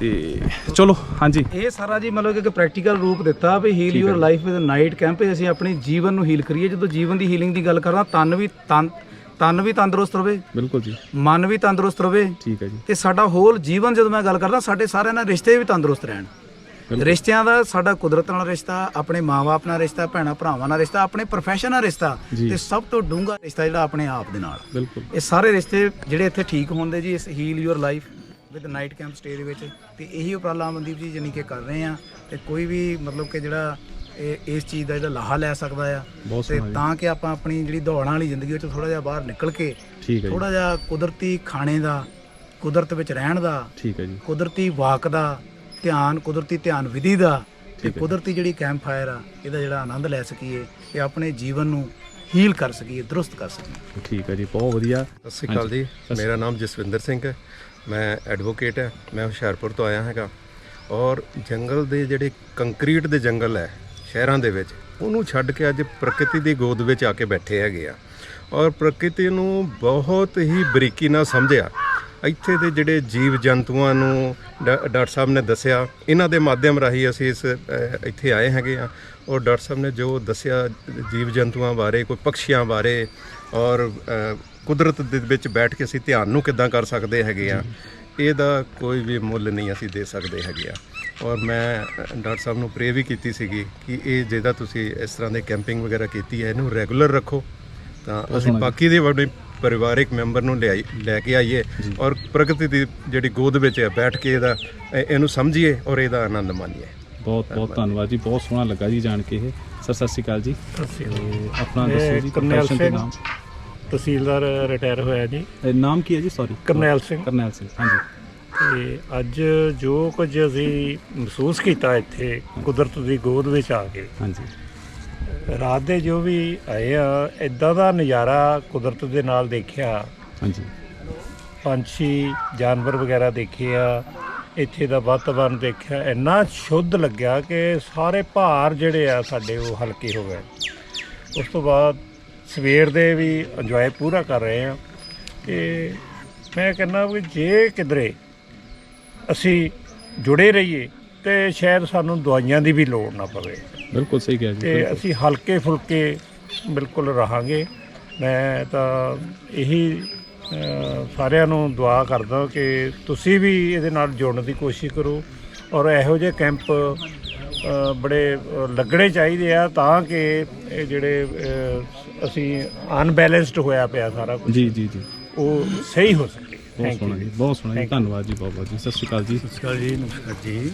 ਤੇ ਚਲੋ ਹਾਂਜੀ। ਇਹ ਸਾਰਾ ਜੀ ਮਤਲਬ ਕਿ ਇੱਕ ਪ੍ਰੈਕਟੀਕਲ ਰੂਪ ਦਿੱਤਾ ਵੀ heal your life with night camp ਅਸੀਂ ਆਪਣੇ ਜੀਵਨ ਨੂੰ ਹੀਲ ਕਰੀਏ। ਜਦੋਂ ਜੀਵਨ ਦੀ ਹੀਲਿੰਗ ਦੀ ਗੱਲ ਕਰਦਾ ਤਨ ਵੀ ਤਨ ਤਨ ਵੀ ਤੰਦਰੁਸਤ ਰਵੇ। ਬਿਲਕੁਲ ਜੀ। ਮਨ ਵੀ ਤੰਦਰੁਸਤ ਰਵੇ। ਠੀਕ ਹੈ ਜੀ। ਤੇ ਸਾਡਾ ਹੋਲ ਜੀਵਨ ਜਦੋਂ ਮੈਂ ਗੱਲ ਕਰਦਾ ਸਾਡੇ ਸਾਰਿਆਂ ਨਾਲ ਰਿਸ਼ਤੇ ਵੀ ਤੰਦਰੁਸਤ ਰਹਿਣ। ਰਿਸ਼ਤਿਆਂ ਦਾ ਸਾਡਾ ਕੁਦਰਤ ਨਾਲ ਰਿਸ਼ਤਾ ਆਪਣੇ ਮਾਂ-ਬਾਪ ਨਾਲ ਰਿਸ਼ਤਾ ਭੈਣਾਂ ਭਰਾਵਾਂ ਨਾਲ ਰਿਸ਼ਤਾ ਆਪਣੇ ਪ੍ਰੋਫੈਸ਼ਨ ਨਾਲ ਰਿਸ਼ਤਾ। ਤੇ ਸਭ ਤੋਂ ਡੂੰਘਾ ਰਿਸ਼ਤਾ ਜਿਹੜਾ ਆਪਣੇ ਆਪ ਦੇ ਨਾਲ। ਬਿਲਕੁਲ। ਇਹ ਸਾਰੇ ਰਿਸ਼ਤੇ ਜਿਹੜੇ ਇੱਥੇ ਠੀਕ ਹੁੰਦੇ ਜੀ ਇਸ heal your life with night camp stay ਦੇ ਵਿੱਚ। ਤੇ ਇਹੀ ਉਪਰਾਲਾ ਮਨਦੀਪ ਜੀ ਜਾਨੀ ਕਿ ਕਰ ਰਹੇ ਆ ਤੇ ਕੋਈ ਵੀ ਮਤਲਬ ਕਿ ਜਿਹੜਾ ਇਸ ਚੀਜ਼ ਦਾ ਜਿਹੜਾ ਲਾਹਾ ਲੈ ਸਕਦਾ ਆ ਤੇ। ਤਾਂ ਕਿ ਆਪਾਂ ਆਪਣੀ ਜਿਹੜੀ ਦੌੜਾਂ ਵਾਲੀ ਜ਼ਿੰਦਗੀ ਵਿੱਚ ਥੋੜਾ ਜਿਹਾ ਬਾਹਰ ਨਿਕਲ ਕੇ ਥੋੜਾ ਜਿਹਾ ਕੁਦਰਤੀ ਖਾਣੇ ਦਾ ਕੁਦਰਤ ਵਿੱਚ ਰਹਿਣ ਦਾ ਠੀਕ ਹੈ ਜੀ। ਕੁਦਰਤੀ ਵਾਕ ਦਾ ਧਿਆਨ ਕੁਦਰਤੀ ਧਿਆਨ ਵਿਧੀ ਦਾ ਤੇ। ਕੁਦਰਤੀ ਜਿਹੜੀ ਕੈਂਪ ਫਾਇਰ ਆ ਇਹਦਾ ਜਿਹੜਾ ਆਨੰਦ ਲੈ ਸਕੀਏ ਤੇ ਆਪਣੇ ਜੀਵਨ ਨੂੰ ਹੀਲ ਕਰ ਸਕੀਏ ਦਰੁਸਤ ਕਰ ਸਕੀਏ। ਠੀਕ ਹੈ ਜੀ ਬਹੁਤ ਵਧੀਆ। ਸਤਿ ਸ਼੍ਰੀ ਅਕਾਲ ਜੀ। ਮੇਰਾ ਨਾਮ ਜਸਵਿੰਦਰ ਸਿੰਘ ਹੈ। ਮੈਂ ਐਡਵੋਕੇਟ ਹੈ। ਮੈਂ ਹੁਸ਼ਿਆਰਪੁਰ ਤੋਂ ਆਇਆ ਹੈਗਾ। ਔਰ ਜੰਗਲ ਦੇ ਜਿਹੜੇ ਕੰਕਰੀਟ ਦੇ ਜੰਗਲ ਹੈ ਸ਼ਹਿਰਾਂ ਦੇ ਵਿੱਚ ਉਹਨੂੰ ਛੱਡ ਕੇ ਅੱਜ ਪ੍ਰਕਿਰਤੀ ਦੀ ਗੋਦ ਵਿੱਚ ਆ ਕੇ ਬੈਠੇ ਹੈਗੇ ਆ। ਔਰ ਪ੍ਰਕਿਰਤੀ ਨੂੰ ਬਹੁਤ ਹੀ ਬਰੀਕੀ ਨਾਲ ਸਮਝਿਆ। ਇੱਥੇ ਦੇ ਜਿਹੜੇ ਜੀਵ ਜੰਤੂਆਂ ਨੂੰ ਡਾਕਟਰ ਸਾਹਿਬ ਨੇ ਦੱਸਿਆ ਇਹਨਾਂ ਦੇ ਮਾਧਿਅਮ ਰਾਹੀਂ ਅਸੀਂ ਇਸ ਇੱਥੇ ਆਏ ਹੈਗੇ ਆ ਔਰ ਡਾਕਟਰ ਸਾਹਿਬ ਨੇ ਜੋ ਦੱਸਿਆ ਜੀਵ ਜੰਤੂਆਂ ਬਾਰੇ ਕੋਈ ਪੰਛੀਆਂ ਬਾਰੇ ਔਰ ਕੁਦਰਤ ਦੇ ਵਿੱਚ ਬੈਠ ਕੇ ਅਸੀਂ ਧਿਆਨ ਨੂੰ ਕਿੱਦਾਂ ਕਰ ਸਕਦੇ ਹੈਗੇ ਆ ਇਹਦਾ ਕੋਈ ਵੀ ਮੁੱਲ ਨਹੀਂ ਅਸੀਂ ਦੇ ਸਕਦੇ ਹੈਗੇ ਆ ਔਰ ਮੈਂ ਡਾਕਟਰ ਸਾਹਿਬ ਨੂੰ ਪ੍ਰੇ ਵੀ ਕੀਤੀ ਸੀਗੀ ਕਿ ਇਹ ਜਿਹੜਾ ਤੁਸੀਂ ਇਸ ਤਰ੍ਹਾਂ ਦੇ ਕੈਂਪਿੰਗ ਵਗੈਰਾ ਕੀਤੀ ਹੈ ਇਹਨੂੰ ਰੈਗੂਲਰ ਰੱਖੋ। ਤਾਂ ਅਸੀਂ ਬਾਕੀ ਦੇ ਵੱਡੇ ਪਰਿਵਾਰਿਕ ਮੈਂਬਰ ਨੂੰ ਲਿਆਈ ਲੈ ਕੇ ਆਈਏ ਔਰ ਪ੍ਰਗਤੀ ਦੀ ਜਿਹੜੀ ਗੋਦ ਵਿੱਚ ਹੈ ਬੈਠ ਕੇ ਇਹਦਾ ਇਹ- ਇਹਨੂੰ ਸਮਝੀਏ ਔਰ ਇਹਦਾ ਆਨੰਦ ਮਾਣੀਏ ਬਹੁਤ ਬਹੁਤ ਧੰਨਵਾਦ। ਜੀ। ਬਹੁਤ ਸੋਹਣਾ ਲੱਗਾ ਜੀ ਜਾਣ ਕੇ ਇਹ। ਸਰ ਸਤਿ ਸ਼੍ਰੀ ਅਕਾਲ ਜੀ। ਆਪਣਾ ਦੱਸੋ ਜੀ ਕਰਨੈਲ profession ਤੇ ਸਿੰਘ। ਨਾਮ। ਤਹਿਸੀਲਦਾਰ ਰਿਟਾਇਰ ਹੋਇਆ ਜੀ। ਇਹ ਨਾਮ ਕੀ ਹੈ ਜੀ? ਸੌਰੀ ਕਰਨੈਲ ਸਿੰਘ। ਕਰਨੈਲ ਸਿੰਘ ਹਾਂਜੀ। ਤੇ ਅੱਜ ਜੋ ਕੁਝ ਅਸੀਂ ਮਹਿਸੂਸ ਕੀਤਾ ਇੱਥੇ ਕੁਦਰਤ ਦੀ ਗੋਦ ਵਿੱਚ ਆ ਕੇ ਹਾਂਜੀ। ਰਾਤ ਦੇ ਜੋ ਵੀ ਆਏ ਆ ਇਦਾਂ ਦਾ ਨਜ਼ਾਰਾ ਕੁਦਰਤ ਦੇ ਨਾਲ ਦੇਖਿਆ। ਹਾਂਜੀ। ਪੰਛੀ ਜਾਨਵਰ ਵਗੈਰਾ ਦੇਖੇ ਆ ਇੱਥੇ ਦਾ ਵਾਤਾਵਰਨ ਦੇਖਿਆ। ਇੰਨਾ ਸ਼ੁੱਧ ਲੱਗਿਆ ਕਿ ਸਾਰੇ ਭਾਰ ਜਿਹੜੇ ਆ ਸਾਡੇ ਉਹ ਹਲਕੇ ਹੋ ਗਏ। ਉਸ ਤੋਂ ਬਾਅਦ ਸਵੇਰ ਦੇ ਵੀ ਇੰਜੋਏ ਪੂਰਾ ਕਰ ਰਹੇ ਆ। ਤੇ ਮੈਂ ਕਹਿੰਦਾ ਵੀ ਜੇ ਕਿਧਰੇ ਅਸੀਂ ਜੁੜੇ ਰਹੀਏ ਤੇ ਸ਼ਾਇਦ ਸਾਨੂੰ ਦਵਾਈਆਂ ਦੀ ਵੀ ਲੋੜ ਨਾ ਪਵੇ। ਬਿਲਕੁਲ ਸਹੀ ਕਿਹਾ ਜੀ ਤੇ ਬਿਲਕੁਲ। ਅਸੀਂ ਹਲਕੇ ਫੁਲਕੇ ਬਿਲਕੁਲ ਰਹਾਂਗੇ। ਮੈਂ ਤਾਂ ਇਹੀ ਅ, ਸਾਰਿਆਂ ਨੂੰ ਦੁਆ ਕਰਦਾ ਕਿ ਤੁਸੀਂ ਵੀ ਇਹਦੇ ਨਾਲ ਜੁੜਨ ਦੀ ਕੋਸ਼ਿਸ਼ ਕਰੋ ਔਰ ਇਹੋ ਜਿਹੇ ਕੈਂਪ ਅ, ਬੜੇ ਅ, ਲੱਗਣੇ ਚਾਹੀਦੇ ਆ ਤਾਂ ਕਿ ਇਹ ਜਿਹੜੇ ਅ, ਅਸੀਂ ਅਨਬੈਲੈਂਸਡ ਹੋਇਆ ਪਿਆ ਸਾਰਾ ਕੁਝ ਜੀ ਜੀ ਜੀ। ਉਹ ਸਹੀ ਹੋ ਸਕੇ। ਬਹੁਤ Thank ਸੋਹਣਾ. ਜੀ ਬਹੁਤ ਸੋਹਣਾ ਜੀ। Thank you. ਧੰਨਵਾਦ ਜੀ ਬਹੁਤ ਬਹੁਤ ਜੀ। ਸਤਿ ਸ਼੍ਰੀ ਅਕਾਲ ਜੀ। ਨਮਸਕਾਰ ਜੀ ਨਮਸਕਾਰ ਜੀ।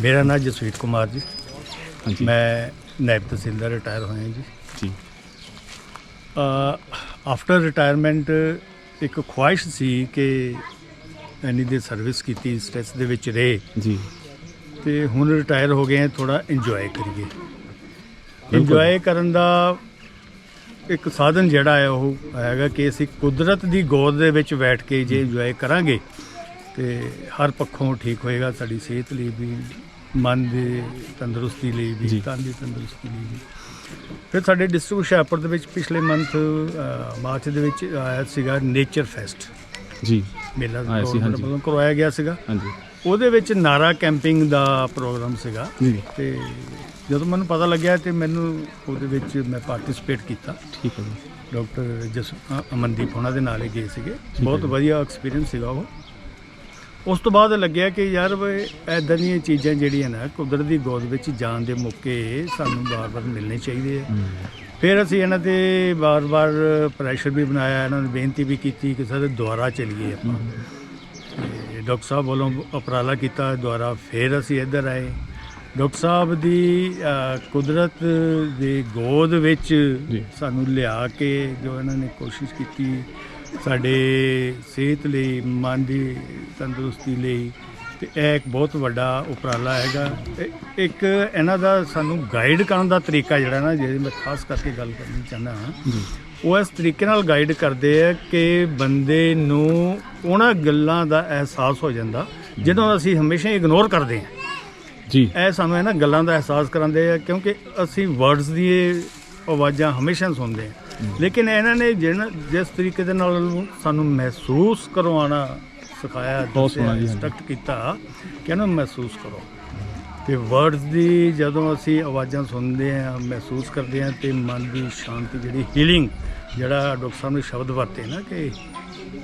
ਮੇਰਾ ਨਾਮ ਜਸਵੀਰ ਕੁਮਾਰ ਜੀ। ਹਾਂਜੀ। ਮੈਂ ਨਾਇਬ ਤਹਿਸੀਲਦਾਰ ਰਿਟਾਇਰ ਹੋਇਆ ਜੀ। ਜੀ। ਆਫਟਰ ਰਿਟਾਇਰਮੈਂਟ ਇੱਕ ਖੁਆਇਸ਼ ਸੀ ਕਿ ਐਨੀ ਦੇ ਸਰਵਿਸ ਕੀਤੀ ਸਟ੍ਰੈਸ ਦੇ ਵਿੱਚ ਰਹੇ। ਜੀ। ਤੇ ਹੁਣ ਰਿਟਾਇਰ ਹੋ ਗਏ ਹਾਂ ਥੋੜਾ ਇੰਜੋਏ ਕਰੀਏ। ਇੰਜੋਏ ਕਰਨ ਦਾ ਇੱਕ ਸਾਧਨ ਜਿਹੜਾ ਹੈ ਉਹ ਹੈਗਾ ਕਿ ਅਸੀਂ ਕੁਦਰਤ ਦੀ ਗੋਦ ਦੇ ਵਿੱਚ ਬੈਠ ਕੇ ਜੇ ਇੰਜੋਏ ਕਰਾਂਗੇ ਤੇ ਹਰ ਪੱਖੋਂ ਠੀਕ ਹੋਏਗਾ ਸਾਡੀ ਸਿਹਤ ਲਈ ਵੀ ਮਨ ਦੀ ਤੰਦਰੁਸਤੀ ਲਈ ਵੀ। ਤਨ ਦੀ ਤੰਦਰੁਸਤੀ ਲਈ ਵੀ। ਫਿਰ ਸਾਡੇ ਡਿਸਟ੍ਰਿਕਟ ਹੁਸ਼ਿਆਰਪੁਰ ਦੇ ਵਿੱਚ ਪਿਛਲੇ ਮੰਥ ਮਾਰਚ ਦੇ ਵਿੱਚ ਆਇਆ ਸੀਗਾ ਨੇਚਰ ਫੈਸਟ। ਜੀ। ਮੇਲਾ। ਵੱਲੋਂ ਕਰਵਾਇਆ ਗਿਆ ਸੀਗਾ। ਹਾਂਜੀ। ਉਹਦੇ ਵਿੱਚ ਨਾਰਾ ਕੈਂਪਿੰਗ ਦਾ ਪ੍ਰੋਗਰਾਮ ਸੀਗਾ। ਤੇ ਜਦੋਂ ਮੈਨੂੰ ਪਤਾ ਲੱਗਿਆ ਤੇ ਮੈਨੂੰ ਉਹਦੇ ਵਿੱਚ ਮੈਂ ਪਾਰਟਿਸਿਪੇਟ ਕੀਤਾ। ਠੀਕ ਹੈ ਜੀ। ਡਾਕਟਰ ਜਸ ਅਮਨਦੀਪ ਉਹਨਾਂ ਦੇ ਨਾਲ ਹੀ ਗਏ ਸੀਗੇ। ਬਹੁਤ ਵਧੀਆ ਐਕਸਪੀਰੀਅੰਸ ਸੀਗਾ ਉਹ। ਉਸ ਤੋਂ ਬਾਅਦ ਲੱਗਿਆ ਕਿ ਯਾਰ ਐਦਾਂ ਦੀਆਂ ਚੀਜ਼ਾਂ ਜਿਹੜੀਆਂ ਨਾ ਕੁਦਰਤ ਦੀ ਗੋਦ ਵਿੱਚ ਜਾਣ ਦੇ ਮੌਕੇ ਸਾਨੂੰ ਬਾਰ-ਬਾਰ ਮਿਲਣੇ ਚਾਹੀਦੇ ਆ। ਫਿਰ ਅਸੀਂ ਇਹਨਾਂ ਤੇ ਬਾਰ-ਬਾਰ ਪ੍ਰੈਸ਼ਰ ਵੀ ਬਣਾਇਆ ਇਹਨਾਂ ਨੂੰ ਬੇਨਤੀ ਵੀ ਕੀਤੀ ਕਿ ਸਰ ਦੁਆਰਾ ਚੱਲੀਏ ਆਪਾਂ। ਡਾਕਟਰ ਸਾਹਿਬ ਵੱਲੋਂ ਉਪਰਾਲਾ ਕੀਤਾ ਦੁਆਰਾ ਫਿਰ ਅਸੀਂ ਇੱਧਰ ਆਏ। ਡਾਕਟਰ ਸਾਹਿਬ ਦੀ ਕੁਦਰਤ ਦੇ ਗੋਦ ਵਿੱਚ। ਸਾਨੂੰ ਲਿਆ ਕੇ ਜੋ ਇਹਨਾਂ ਨੇ ਕੋਸ਼ਿਸ਼ ਕੀਤੀ ਸਾਡੇ ਸਿਹਤ ਲਈ ਮਨ ਦੀ ਤੰਦਰੁਸਤੀ ਲਈ ਤੇ ਇਹ ਇੱਕ ਬਹੁਤ ਵੱਡਾ ਉਪਰਾਲਾ ਹੈਗਾ। ਇਹ- ਇੱਕ ਇਹਨਾਂ ਦਾ ਸਾਨੂੰ ਗਾਈਡ ਕਰਨ ਦਾ ਤਰੀਕਾ ਜਿਹੜਾ ਨਾ ਜਿਹਦੀ ਮੈਂ ਖਾਸ ਕਰਕੇ ਗੱਲ ਕਰਨੀ ਚਾਹੁੰਦਾ ਹਾਂ ਉਹ ਇਸ ਤਰੀਕੇ ਨਾਲ ਗਾਈਡ ਕਰਦੇ ਆ ਕਿ ਬੰਦੇ ਨੂੰ ਉਹਨਾਂ ਗੱਲਾਂ ਦਾ ਅਹਿਸਾਸ ਹੋ ਜਾਂਦਾ ਜਿਹਨੂੰ ਅਸੀਂ ਹਮੇਸ਼ਾ ਇਗਨੋਰ ਕਰਦੇ ਹਾਂ। ਜੀ। ਇਹ ਸਾਨੂੰ ਇਹਨਾਂ ਗੱਲਾਂ ਦਾ ਅਹਿਸਾਸ ਕਰਾਉਂਦੇ ਆ ਕਿਉਂਕਿ ਅਸੀਂ ਵਰਡਸ ਦੀ ਇਹ ਆਵਾਜ਼ਾਂ ਹਮੇਸ਼ਾ ਸੁਣਦੇ ਹਾਂ। ਲੇਕਿਨ ਇਹਨਾਂ ਨੇ ਜਿਹੜਾ ਜਿਸ ਤਰੀਕੇ ਦੇ ਨਾਲ ਸਾਨੂੰ ਮਹਿਸੂਸ ਕਰਵਾਉਣਾ ਸਿਖਾਇਆ ਬਹੁਤ ਸੋਹਣਾ ਜੀ, ਹਾਂਜੀ। ਇੰਸਟਰਕਟ ਕੀਤਾ ਕਿ ਇਹਨੂੰ ਮਹਿਸੂਸ ਕਰੋ। ਤੇ ਵਰਡਸ ਦੀ ਜਦੋਂ ਅਸੀਂ ਆਵਾਜ਼ਾਂ ਸੁਣਦੇ ਹਾਂ ਮਹਿਸੂਸ ਕਰਦੇ ਹਾਂ ਤੇ ਮਨ ਦੀ ਸ਼ਾਂਤੀ ਜਿਹੜੀ ਹੀਲਿੰਗ ਜਿਹੜਾ ਡਾਕਟਰ ਸਾਹਿਬ ਨੇ ਸ਼ਬਦ ਵਰਤੇ ਨਾ ਕਿ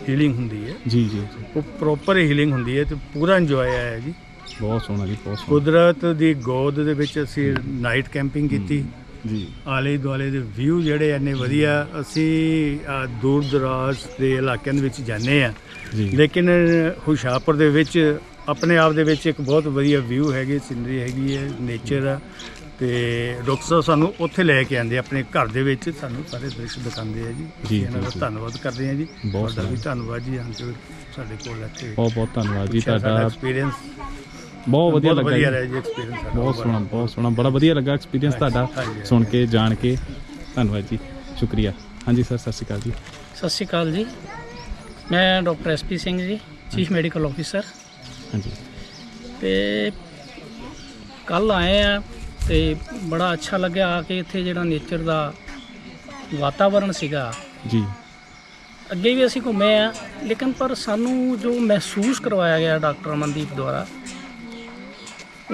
ਹੀਲਿੰਗ ਹੁੰਦੀ ਹੈ। ਜੀ ਜੀ ਜੀ। ਉਹ ਪ੍ਰੋਪਰ ਹੀਲਿੰਗ ਹੁੰਦੀ ਹੈ ਤੇ ਪੂਰਾ ਇੰਜੋਏ ਆਇਆ ਜੀ। ਬਹੁਤ ਸੋਹਣਾ ਜੀ ਬਹੁਤ ਸੋਹਣਾ। ਕੁਦਰਤ ਦੀ ਗੋਦ ਦੇ ਵਿੱਚ ਅਸੀਂ ਨਾਈਟ ਕੈਂਪਿੰਗ ਕੀਤੀ। ਜੀ। ਆਲੇ ਦੁਆਲੇ ਦੇ ਵਿਊ ਜਿਹੜੇ ਇੰਨੇ ਵਧੀਆ ਅਸੀਂ ਦੂਰ ਦਰਾਜ਼ ਦੇ ਇਲਾਕਿਆਂ ਦੇ ਵਿੱਚ ਜਾਂਦੇ ਆ ਜੀ। ਲੇਕਿਨ ਹੁਸ਼ਿਆਰਪੁਰ ਦੇ ਵਿੱਚ ਆਪਣੇ ਆਪ ਦੇ ਵਿੱਚ ਇੱਕ ਬਹੁਤ ਵਧੀਆ ਵਿਊ ਹੈਗੀ ਸਿਨਰੀ ਹੈਗੀ ਹੈ ਨੇਚਰ ਆ। ਤੇ ਡਾਕਟਰ ਸਾਹਿਬ ਸਾਨੂੰ ਉੱਥੇ ਲੈ ਕੇ ਆਉਂਦੇ ਆ, ਆਪਣੇ ਘਰ ਦੇ ਵਿੱਚ ਸਾਨੂੰ ਸਾਰੇ ਦ੍ਰਿਸ਼ ਦਿਖਾਉਂਦੇ ਆ ਜੀ। ਜੀ, ਇਹਨਾਂ ਦਾ। ਧੰਨਵਾਦ ਕਰਦੇ ਆ ਜੀ। ਬਹੁਤ ਸੋਹਣਾ। ਧੰਨਵਾਦ। ਜੀ ਹਾਂ ਸਾਡੇ ਕੋਲ ਇੱਥੇ ਬਹੁਤ ਬਹੁਤ ਧੰਨਵਾਦ ਜੀ ਤੁਹਾਡਾ। ਐਕਸਪੀਰੀਅੰਸ ਬਹੁਤ ਵਧੀਆ ਲੱਗਾ ਵਧੀਆ ਜੀ ਰਿਹਾ ਜੀ ਐਕਸਪੀਰੀਅੰਸ ਬਹੁਤ ਸੋਹਣਾ ਬਹੁਤ ਸੋਹਣਾ। ਬੜਾ ਵਧੀਆ ਲੱਗਾ ਐਕਸਪੀਰੀਅੰਸ ਤੁਹਾਡਾ। ਸੁਣ ਕੇ ਜਾਣ ਕੇ। ਧੰਨਵਾਦ ਜੀ ਸ਼ੁਕਰੀਆ। ਹਾਂਜੀ ਸਰ ਸਤਿ ਸ਼੍ਰੀ ਅਕਾਲ ਜੀ। ਸਤਿ ਸ਼੍ਰੀ ਅਕਾਲ ਜੀ। ਮੈਂ doctor SP Singh ji chief medical officer ਹਾਂਜੀ। ਤੇ ਕੱਲ ਆਏ ਆ ਤੇ ਬੜਾ ਅੱਛਾ ਲੱਗਿਆ ਆ ਕੇ ਇੱਥੇ ਜਿਹੜਾ ਨੇਚਰ ਦਾ ਵਾਤਾਵਰਣ ਸੀਗਾ। ਜੀ। ਅੱਗੇ ਵੀ ਅਸੀਂ ਘੁੰਮੇ ਆ ਲੇਕਿਨ ਪਰ ਸਾਨੂੰ ਜੋ ਮਹਿਸੂਸ ਕਰਵਾਇਆ ਗਿਆ ਡਾਕਟਰ ਅਮਨਦੀਪ ਦੁਆਰਾ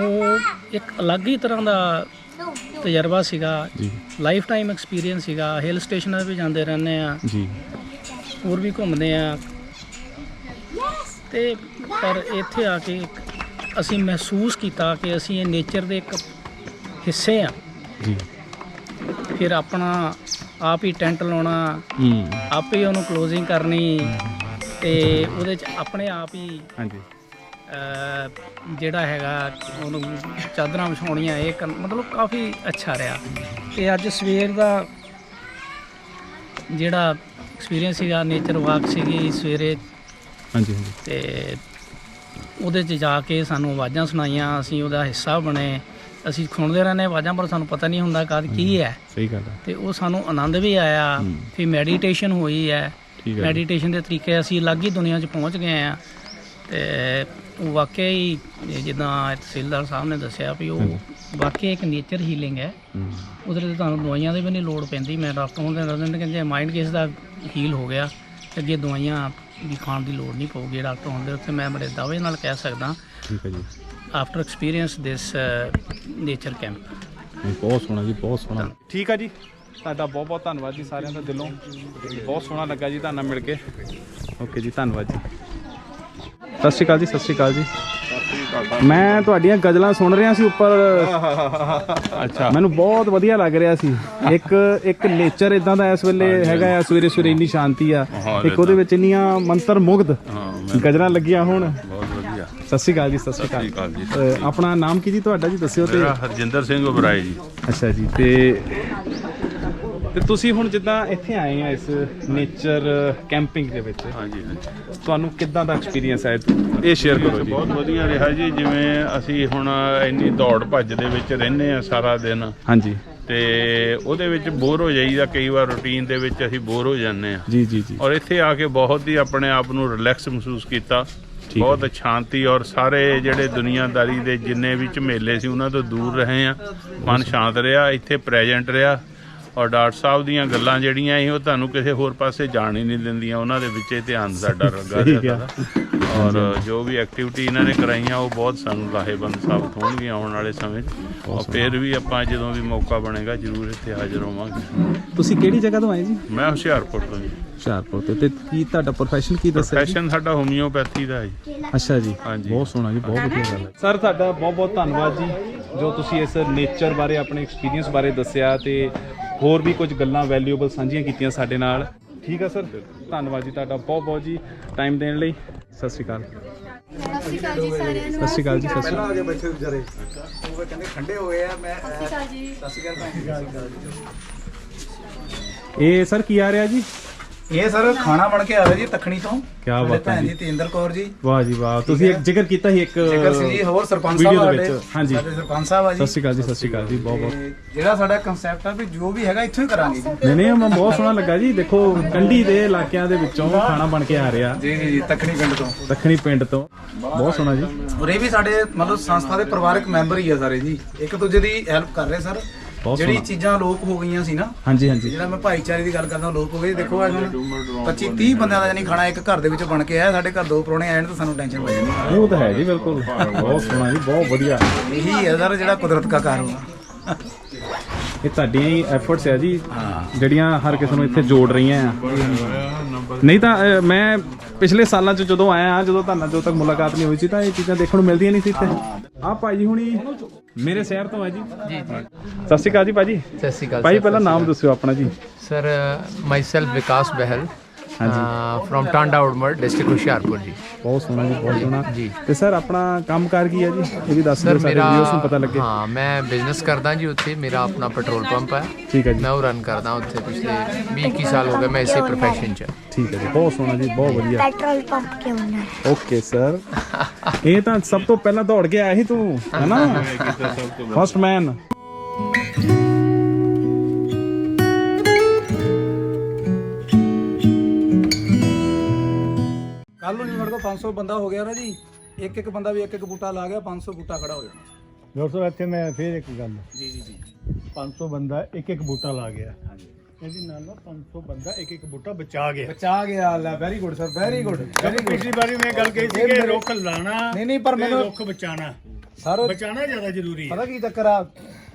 ਉਹ ਇੱਕ ਅਲੱਗ ਹੀ ਤਰ੍ਹਾਂ ਦਾ ਤਜਰਬਾ ਸੀਗਾ ਜੀ। ਲਾਈਫ ਟਾਈਮ ਐਕਸਪੀਰੀਅੰਸ ਸੀਗਾ। ਹਿਲ ਸਟੇਸ਼ਨਾਂ 'ਤੇ ਵੀ ਜਾਂਦੇ ਰਹਿੰਦੇ ਆ ਜੀ। ਹੋਰ ਵੀ ਘੁੰਮਦੇ ਆ। ਤੇ ਪਰ ਇੱਥੇ ਆ ਕੇ ਇੱਕ ਅਸੀਂ ਮਹਿਸੂਸ ਕੀਤਾ ਕਿ ਅਸੀਂ ਇਹ ਨੇਚਰ ਦੇ ਇੱਕ ਹਿੱਸੇ ਆ। ਜੀ। ਫਿਰ ਆਪਣਾ ਆਪ ਹੀ ਟੈਂਟ ਲਾਉਣਾ ਹੂੰ। ਆਪੇ ਹੀ ਉਹਨੂੰ ਕਲੋਜ਼ਿੰਗ ਕਰਨੀ ਤੇ ਉਹਦੇ ਚ ਆਪਣੇ ਆਪ ਹੀ ਹਾਂਜੀ। ਜਿਹੜਾ ਹੈਗਾ ਉਹਨੂੰ ਚਾਦਰਾਂ ਵਿਛਾਉਣੀਆਂ ਇਹ ਮਤਲਬ ਕਾਫੀ ਅੱਛਾ ਰਿਹਾ। ਤੇ ਅੱਜ ਸਵੇਰ ਦਾ ਜਿਹੜਾ ਐਕਸਪੀਰੀਅੰਸ ਸੀਗਾ ਨੇਚਰ ਵਾਕ ਸੀਗੀ ਸਵੇਰੇ। ਹਾਂਜੀ ਹਾਂਜੀ। ਤੇ ਉਹਦੇ 'ਚ ਜਾ ਕੇ ਸਾਨੂੰ ਆਵਾਜ਼ਾਂ ਸੁਣਾਈਆਂ ਅਸੀਂ ਉਹਦਾ ਹਿੱਸਾ ਬਣੇ। ਅਸੀਂ ਸੁਣਦੇ ਰਹਿੰਦੇ ਆਵਾਜ਼ਾਂ ਪਰ ਸਾਨੂੰ ਪਤਾ ਨਹੀਂ ਹੁੰਦਾ ਕਦ ਕੀ ਹੈ। ਸਹੀ ਗੱਲ ਹੈ। ਤੇ ਉਹ ਸਾਨੂੰ ਆਨੰਦ ਵੀ ਆਇਆ। ਫਿਰ ਮੈਡੀਟੇਸ਼ਨ ਹੋਈ ਹੈ। ਮੈਡੀਟੇਸ਼ਨ ਦੇ ਤਰੀਕੇ ਅਸੀਂ ਅਲੱਗ ਹੀ ਦੁਨੀਆ 'ਚ ਪਹੁੰਚ ਗਏ ਆ ਤੇ ਵਾਕਿਆ ਹੀ ਇਹ ਜਿੱਦਾਂ ਤਹਿਸੀਲਦਾਰ ਸਾਹਿਬ ਨੇ ਦੱਸਿਆ ਵੀ ਉਹ ਵਾਕਿਆ ਇੱਕ ਨੇਚਰ ਹੀਲਿੰਗ ਹੈ। ਉਹਦੇ ਲਈ ਤੁਹਾਨੂੰ ਦਵਾਈਆਂ ਦੀ ਵੀ ਨਹੀਂ ਲੋੜ ਪੈਂਦੀ। ਮੈਂ ਡਾਕਟਰ ਹੁੰਦੇ ਦੱਸਦੇ ਕਿ ਜੇ ਮਾਈਂਡ ਕੇਸ ਦਾ ਹੀਲ ਹੋ ਗਿਆ। ਤੇ ਅੱਗੇ ਦਵਾਈਆਂ ਵੀ ਖਾਣ ਦੀ ਲੋੜ ਨਹੀਂ ਪਊਗੀ ਡਾਕਟਰ ਹੁੰਦੇ ਉੱਥੇ। ਮੈਂ ਬੜੇ ਦਾਅਵੇ ਨਾਲ ਕਹਿ ਸਕਦਾ ਠੀਕ ਹੈ ਜੀ। After experience this nature camp ਬਹੁਤ ਸੋਹਣਾ ਜੀ ਬਹੁਤ ਸੋਹਣਾ। ਠੀਕ ਆ ਜੀ। ਤੁਹਾਡਾ ਬਹੁਤ ਬਹੁਤ ਧੰਨਵਾਦ ਜੀ ਸਾਰਿਆਂ ਦਾ ਦਿਲੋਂ। ਬਹੁਤ ਸੋਹਣਾ ਲੱਗਾ ਜੀ ਤੁਹਾਨੂੰ ਮਿਲ ਕੇ। ਓਕੇ ਜੀ ਧੰਨਵਾਦ ਜੀ। ਸਤਿ ਸ਼੍ਰੀ ਅਕਾਲ ਜੀ ਸਤਿ ਸ਼੍ਰੀ ਅਕਾਲ ਜੀ। ਮੈਂ ਤੁਹਾਡੀਆਂ ਗਜ਼ਲਾਂ ਸੁਣ ਰਿਹਾ ਸੀ ਉੱਪਰ। ਅੱਛਾ। ਮੈਨੂੰ ਬਹੁਤ ਵਧੀਆ ਲੱਗ ਰਿਹਾ ਸੀ। ਇੱਕ ਇੱਕ ਨੇਚਰ ਇਦਾਂ ਦਾ ਇਸ ਵੇਲੇ ਹੈਗਾ ਆ ਸਵੇਰੇ ਸਵੇਰੇ ਇੰਨੀ ਸ਼ਾਂਤੀ ਆ। ਇੱਕ ਉਹਦੇ ਵਿੱਚ ਇੰਨੀਆਂ ਮੰਤਰ ਮੁਗਧ ਗਜ਼ਲਾਂ ਲੱਗੀਆਂ ਹੁਣ। ਸਤਿ ਸ਼੍ਰੀ ਅਕਾਲ ਜੀ ਸਤਿ ਸ਼੍ਰੀ ਅਕਾਲ। ਆਪਣਾ ਨਾਮ ਕੀ ਜੀ ਤੁਹਾਡਾ ਜੀ? ਦੱਸਿਓ ਤੇ। ਹਰਜਿੰਦਰ ਸਿੰਘ ਉਬਰਾਏ ਜੀ। ਅੱਛਾ ਜੀ ਤੇ ਤੇ ਤੁਸੀਂ ਹੁਣ ਜਿੱਦਾਂ ਇੱਥੇ ਆਏ ਆ ਇਸ ਨੇਚਰ ਕੈਂਪਿੰਗ ਦੇ ਵਿੱਚ ਹਾਂਜੀ ਹਾਂਜੀ। ਤੁਹਾਨੂੰ ਕਿੱਦਾਂ ਦਾ ਐਕਸਪੀਰੀਅੰਸ ਹੈ ਇਹ ਸ਼ੇਅਰ ਕਰੋ ਜੀ। ਬਹੁਤ ਵਧੀਆ ਰਿਹਾ ਜੀ ਜਿਵੇਂ ਅਸੀਂ ਹੁਣ ਇੰਨੀ ਦੌੜ ਭੱਜ ਦੇ ਵਿੱਚ ਰਹਿੰਦੇ ਆ ਸਾਰਾ ਦਿਨ। ਹਾਂਜੀ। ਤੇ ਉਹਦੇ ਵਿੱਚ ਬੋਰ ਹੋ ਜਾਈਦਾ ਕਈ ਵਾਰ ਰੁਟੀਨ ਦੇ ਵਿੱਚ ਅਸੀਂ ਬੋਰ ਹੋ ਜਾਂਦੇ ਆ। ਜੀ ਜੀ ਜੀ। ਔਰ ਇੱਥੇ ਆ ਕੇ ਬਹੁਤ ਹੀ ਆਪਣੇ ਆਪ ਨੂੰ ਰਿਲੈਕਸ ਮਹਿਸੂਸ ਕੀਤਾ। ਬਹੁਤ ਸ਼ਾਂਤੀ ਔਰ ਸਾਰੇ ਜਿਹੜੇ ਦੁਨੀਆਦਾਰੀ ਦੇ ਜਿੰਨੇ ਵੀ ਝਮੇਲੇ ਸੀ ਉਹਨਾਂ ਤੋਂ ਦੂਰ ਰਹੇ ਆ। ਮਨ ਸ਼ਾਂਤ ਰਿਹਾ ਇੱਥੇ ਪ੍ਰੈਜ਼ੈਂਟ ਰਿਹਾ। ਔਰ ਡਾਕਟਰ ਸਾਹਿਬ ਦੀਆਂ ਗੱਲਾਂ ਜਿਹੜੀਆਂ ਸੀ ਉਹ ਤੁਹਾਨੂੰ ਕਿਸੇ ਹੋਰ ਪਾਸੇ ਜਾਣ ਹੀ ਨਹੀਂ ਦਿੰਦੀਆਂ। ਉਹਨਾਂ ਦੇ ਵਿੱਚ ਹੀ ਧਿਆਨ ਸਾਡਾ ਲੱਗਾ ਸਹੀ ਰਿਹਾ ਸਾਰਾ। ਔਰ ਜੋ ਵੀ ਐਕਟੀਵਿਟੀ ਇਹਨਾਂ ਨੇ ਕਰਾਈਆਂ ਉਹ ਬਹੁਤ ਸਾਨੂੰ ਲਾਹੇਵੰਦ ਸਾਬਤ ਹੋਣਗੀਆਂ ਆਉਣ ਵਾਲੇ ਸਮੇਂ 'ਚ। ਔਰ ਫਿਰ ਵੀ ਆਪਾਂ ਜਦੋਂ ਵੀ ਮੌਕਾ ਬਣੇਗਾ ਜ਼ਰੂਰ ਇੱਥੇ ਹਾਜ਼ਰ ਹੋਵਾਂਗੇ। ਤੁਸੀਂ ਕਿਹੜੀ ਜਗ੍ਹਾ ਤੋਂ ਆਏ ਜੀ? ਮੈਂ ਹੁਸ਼ਿਆਰਪੁਰ ਤੋਂ ਜੀ। ਹੁਸ਼ਿਆਰਪੁਰ ਤੋਂ। ਤੇ ਕੀ ਤੁਹਾਡਾ ਪ੍ਰੋਫੈਸ਼ਨ ਕੀ ਦੱਸਿਆ ਜੀ? ਫੈਸ਼ਨ ਸਾਡਾ ਹੋਮਿਓਪੈਥੀ ਦਾ ਹੈ ਜੀ। ਅੱਛਾ ਜੀ। ਹਾਂਜੀ। ਬਹੁਤ ਸੋਹਣਾ ਜੀ ਬਹੁਤ ਵਧੀਆ ਗੱਲ ਹੈ। ਸਰ ਤੁਹਾਡਾ ਬਹੁਤ ਬਹੁਤ ਧੰਨਵਾਦ ਜੀ ਜੋ ਤੁਸੀਂ ਇਸ ਨੇਚਰ ਬਾਰੇ ਆਪਣੇ ਐਕਸਪੀਰੀਅੰਸ ਬਾਰੇ ਦੱਸਿਆ ਤੇ ਹੋਰ ਵੀ ਕੁਝ ਗੱਲਾਂ ਵੈਲਿਊਏਬਲ ਸਾਂਝੀਆਂ ਕੀਤੀਆਂ ਸਾਡੇ ਨਾਲ। ਠੀਕ ਹੈ ਸਰ? ਧੰਨਵਾਦ ਜੀ ਤੁਹਾਡਾ। ਬਹੁਤ ਬਹੁਤ ਜੀ ਟਾਈਮ ਦੇਣ ਲਈ। ਸਤਿ ਸ਼੍ਰੀ ਅਕਾਲ। ਸਤਿ ਸ਼੍ਰੀ ਅਕਾਲ ਜੀ ਸਾਰਿਆਂ ਨੂੰ। ਸਤਿ ਸ਼੍ਰੀ ਅਕਾਲ ਜੀ ਸਤਿ ਸ਼੍ਰੀ ਪਹਿਲਾਂ ਅਕਾਲ। ਆ ਕੇ ਬੈਠੇ ਵਿਚਾਰੇ। ਉਹ ਕਹਿੰਦੇ ਠੰਡੇ ਹੋ ਗਏ ਆ ਮੈਂ ਸਤਿ ਸ਼੍ਰੀ ਅਕਾਲ ਜੀ। ਸਤਿ ਸ਼੍ਰੀ ਅਕਾਲ ਇਹ ਸਰ ਕੀ ਆ ਰਿਹਾ ਜੀ? ਇਹ ਸਰ ਖਾਣਾ ਬਣ ਕੇ ਆ ਰਿਹਾ ਜੀ ਤਖਣੀ ਤੋਂ। ਕਿਆ ਬਾਤ ਹੈ ਭੈਣ ਜੀ। ਤੇਂਦਰ ਕੌਰ ਜੀ। ਵਾਹ ਜੀ ਵਾਹ। ਤੁਸੀਂ ਇੱਕ ਜ਼ਿਕਰ ਕੀਤਾ ਸੀ ਇੱਕ ਜੇਕਰ ਸਿੰਘ ਜੀ ਹੋਰ ਸਰਪੰਚ ਸਾਹਿਬ ਦੇ ਸਾਡੇ। ਵਿੱਚ। ਹਾਂਜੀ। ਸਾਡੇ ਸਰਪੰਚ ਸਾਹਿਬ ਆ ਜੀ। ਸਤਿ ਸ਼੍ਰੀ ਅਕਾਲ ਜੀ ਸਤਿ ਸ਼੍ਰੀ ਅਕਾਲ ਜੀ ਬਹੁਤ ਬਹੁਤ। ਜਿਹੜਾ ਸਾਡਾ ਕਨਸੈਪਟ ਆ ਵੀ ਜੋ ਵੀ ਹੈਗਾ ਇੱਥੋਂ ਹੀ ਕਰਾਂਗੇ ਜੀ। ਨਹੀਂ ਨਹੀਂ ਮੈਂ ਬਹੁਤ ਸੋਹਣਾ ਲੱਗਾ ਜੀ। ਦੇਖੋ ਕੰਢੀ ਦੇ ਇਲਾਕਿਆਂ ਦੇ ਵਿੱਚੋਂ ਖਾਣਾ ਬਣ ਕੇ ਆ ਰਿਹਾ। ਜੀ ਜੀ ਜੀ ਤਖਣੀ ਪਿੰਡ ਤੋਂ। ਦੱਖਣੀ ਪਿੰਡ ਤੋਂ। ਬਹੁਤ ਸੋਹਣਾ ਜੀ। ਇਹ ਵੀ ਸਾਡੇ ਮਤਲਬ ਸੰਸਥਾ ਦੇ ਪਰਿਵਾਰਕ ਮੈਂਬਰ ਹੀ ਆ ਸਾਰੇ ਜੀ। ਇੱਕ ਦੂਜੇ ਦੀ ਹੈਲਪ ਕਰ ਰਹੇ ਸਰ। ਬਹੁਤ ਜਿਹੜੀ ਸੋਹਣਾ। ਚੀਜ਼ਾਂ ਲੋਪ ਹੋ ਗਈਆਂ ਸੀ ਨਾ ਹਾਂਜੀ ਹਾਂਜੀ। ਜਿਹੜਾ ਮੈਂ ਭਾਈਚਾਰੇ ਦੀ ਗੱਲ ਕਰਦਾ ਲੋਪ ਹੋ ਗਏ। ਦੇਖੋ ਅੱਜ ਹੁਣ 25 30 ਬੰਦਿਆਂ ਦਾ ਜਾਨੀ ਖਾਣਾ ਇੱਕ ਘਰ ਦੇ ਵਿੱਚ ਬਣ ਕੇ ਆਇਆ ਸਾਡੇ ਘਰ ਦੋ ਪਰੋਣੇ ਆਏ ਨੇ ਤਾਂ ਸਾਨੂੰ ਟੈਨਸ਼ਨ ਪੈ ਜਾਂਦੀ ਨਹੀਂ, ਉਹ ਤਾਂ ਹੈ ਜੀ ਬਿਲਕੁਲ। ਬਹੁਤ ਸੋਹਣਾ ਜੀ ਬਹੁਤ ਵਧੀਆ। ਇਹੀ ਹੈ ਸਰ ਜਿਹੜਾ ਕੁਦਰਤ ਦਾ ਕਾਰਨ ਆ ਇਹ ਤੁਹਾਡੀਆਂ ਹੀ ਐਫਰਟਸ ਹੈ ਜੀ ਜਿਹੜੀਆਂ ਹਰ ਕਿਸੇ ਨੂੰ ਇੱਥੇ ਜੋੜ ਰਹੀਆਂ ਆ। ਨਹੀਂ ਤਾਂ ਮੈਂ ਪਿਛਲੇ ਸਾਲਾਂ 'ਚ ਜਦੋਂ ਆਇਆ ਜਦੋਂ ਤੁਹਾਨੂੰ ਜਦੋਂ ਤੱਕ ਮੁਲਾਕਾਤ ਨਹੀਂ ਹੋਈ ਸੀ ਤਾਂ ਇਹ ਚੀਜ਼ਾਂ ਦੇਖਣ ਨੂੰ ਮਿਲਦੀਆਂ ਨਹੀਂ ਸੀ ਇੱਥੇ। ਆ ਭਾਈ ਜੀ ਹੁਣੀ ਮੇਰੇ ਸ਼ਹਿਰ ਤੋਂ ਹੈ ਜੀ। ਜੀ ਸਤਿ ਸ਼੍ਰੀ ਅਕਾਲ ਜੀ ਭਾਜੀ। ਸਤਿ ਸ਼੍ਰੀ ਅਕਾਲ ਭਾਈ ਪਹਿਲਾਂ ਨਾਮ ਦੱਸਿਓ ਆਪਣਾ ਜੀ। Sir myself Vikas Behl. From Tanda Urmar district Hoshiarpur ਜੀ। ਬਹੁਤ ਸੋਹਣਾ ਜੀ ਬਹੁਤ ਸੋਹਣਾ। ਜੀ। ਤੇ ਸਰ ਆਪਣਾ ਕੰਮਕਾਰ ਕੀ ਹੈ ਜੀ? ਇਹ ਵੀ ਦੱਸ ਦਿਓ ਸਾਡੇ ਵੀਡੀਓਸ ਨੂੰ ਪਤਾ ਲੱਗੇ। ਹਾਂ ਮੈਂ ਬਿਜ਼ਨਸ ਕਰਦਾ ਜੀ ਉੱਥੇ। ਮੇਰਾ ਆਪਣਾ ਪੈਟਰੋਲ ਪੰਪ ਹੈ। ਠੀਕ ਹੈ ਜੀ। ਮੈਂ ਉਹ ਰਨ ਕਰਦਾ ਉੱਥੇ ਪਿਛਲੇ 20 21 ਸਾਲ ਹੋ ਗਏ ਮੈਂ ਇਸੇ profession 'ਚ। ਠੀਕ ਹੈ ਜੀ ਬਹੁਤ ਸੋਹਣਾ ਜੀ ਬਹੁਤ ਵਧੀਆ। ਪੈਟਰੋਲ ਪੰਪ ਕੇ ਓਨਰ ਓਕੇ ਸਰ ਇਹ ਤਾਂ ਸਭ ਤੋਂ ਪਹਿਲਾਂ ਦੌੜ ਕੇ ਆਇਆ ਸੀ ਤੂੰ ਹੈਨਾ ਫਸਟ ਮੈਨ ਕੱਲ ਨੂੰ ਜੀ ਮੇਰੇ ਕੋਲ 500 ਬੰਦਾ ਹੋ ਗਿਆ ਨਾ ਜੀ ਇੱਕ ਇੱਕ ਬੰਦਾ ਵੀ ਇੱਕ ਇੱਕ ਬੂਟਾ ਲਾ ਗਿਆ 500 ਬੂਟਾ ਖੜਾ ਹੋ ਜਾਣਾ। ਡਾਕਟਰ ਸਾਹਿਬ ਇੱਥੇ ਮੈਂ ਫੇਰ ਇੱਕ ਗੱਲ ਜੀ ਜੀ ਜੀ। 500 ਬੰਦਾ ਇੱਕ ਇੱਕ ਬੂਟਾ ਲਾ ਗਿਆ। ਇਹਦੇ ਨਾਲ ਨਾ 500 ਬੰਦਾ ਇੱਕ ਇੱਕ ਬੂਟਾ ਬਚਾ ਗਿਆ। ਬਚਾ ਗਿਆ ਲੈ very good sir very good ਕਿਉਂਕਿ ਪਿਛਲੀ ਵਾਰੀ ਮੈਂ ਗੱਲ ਕਹੀ ਸੀ ਕਿ ਰੁੱਖ ਲਾਣਾ ਨਹੀਂ, ਨਹੀਂ, ਪਰ ਤੇ ਮੈਨੂੰ- ਰੁੱਖ ਬਚਾਣਾ। ਸਰ ਬਚਾਣਾ ਜ਼ਿਆਦਾ ਜ਼ਰੂਰੀ ਹੈ। ਪਤਾ ਕੀ ਚੱਕਰ ਆ?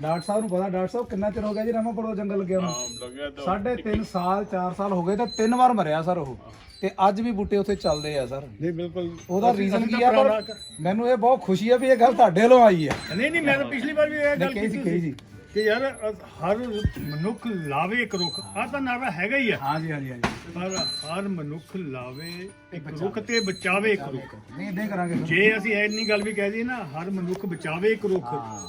ਡਾਕਟਰ ਸਾਹਿਬ ਨੂੰ ਪਤਾ ਡਾਕਟਰ ਸਾਹਿਬ ਕਿੰਨਾ ਚਿਰ ਹੋ ਗਿਆ ਜੀ ਰਾਮਾਪੁਰ ਜੰਗਲ ਲੱਗਿਆ ਨੂੰ? ਸਾਢੇ 3 ਸਾਲ 4 ਸਾਲ ਹੋ ਗਏ ਤਾਂ ਤਿੰਨ ਵਾਰ ਮਰਿਆ ਸਰ ਉਹ। ਤੇ ਅੱਜ ਵੀ ਬੂਟੇ ਉੱਥੇ ਚੱਲਦੇ ਆ ਸਰ। ਨਹੀਂ ਬਿਲਕੁਲ। ਉਹਦਾ ਰੀਜ਼ਨ ਕੀ ਆ ਪਰ ਮੈਨੂੰ ਇਹ ਬਹੁਤ ਖੁਸ਼ੀ ਆ ਵੀ ਇਹ ਗੱਲ ਤੁਹਾਡੇ ਵੱਲੋਂ ਆਈ ਆ ਨਹੀਂ ਨਹੀਂ ਮੈਂ ਤਾਂ ਪਿਛਲੀ ਵਾਰ ਵੀ ਇਹ ਗੱਲ ਸੀ, ਕੀਤੀ ਕਹੀ ਸੀ। ਕਿ ਯਾਰ ਹਰ ਮਨੁੱਖ ਲਾਵੇ ਇੱਕ ਰੁੱਖ। ਆ ਤਾਂ ਨਾਰਾ ਹੈਗਾ ਹੀ ਆ। ਹਾਂਜੀ ਹਾਂਜੀ ਹਾਂਜੀ। ਪਰ ਹਰ ਮਨੁੱਖ ਲਾਵੇ ਇੱਕ ਰੁੱਖ ਤੇ ਬਚਾਵੇ ਇੱਕ ਰੁੱਖ। ਨਹੀਂ ਇਦਾਂ ਹੀ ਕਰਾਂਗੇ ਫਿਰ। ਜੇ ਅਸੀਂ ਇੰਨੀ ਗੱਲ ਵੀ ਕਹਿ ਦਈਏ ਨਾ ਹਰ ਮਨੁੱਖ ਬਚਾਵੇ ਇੱਕ ਰੁੱਖ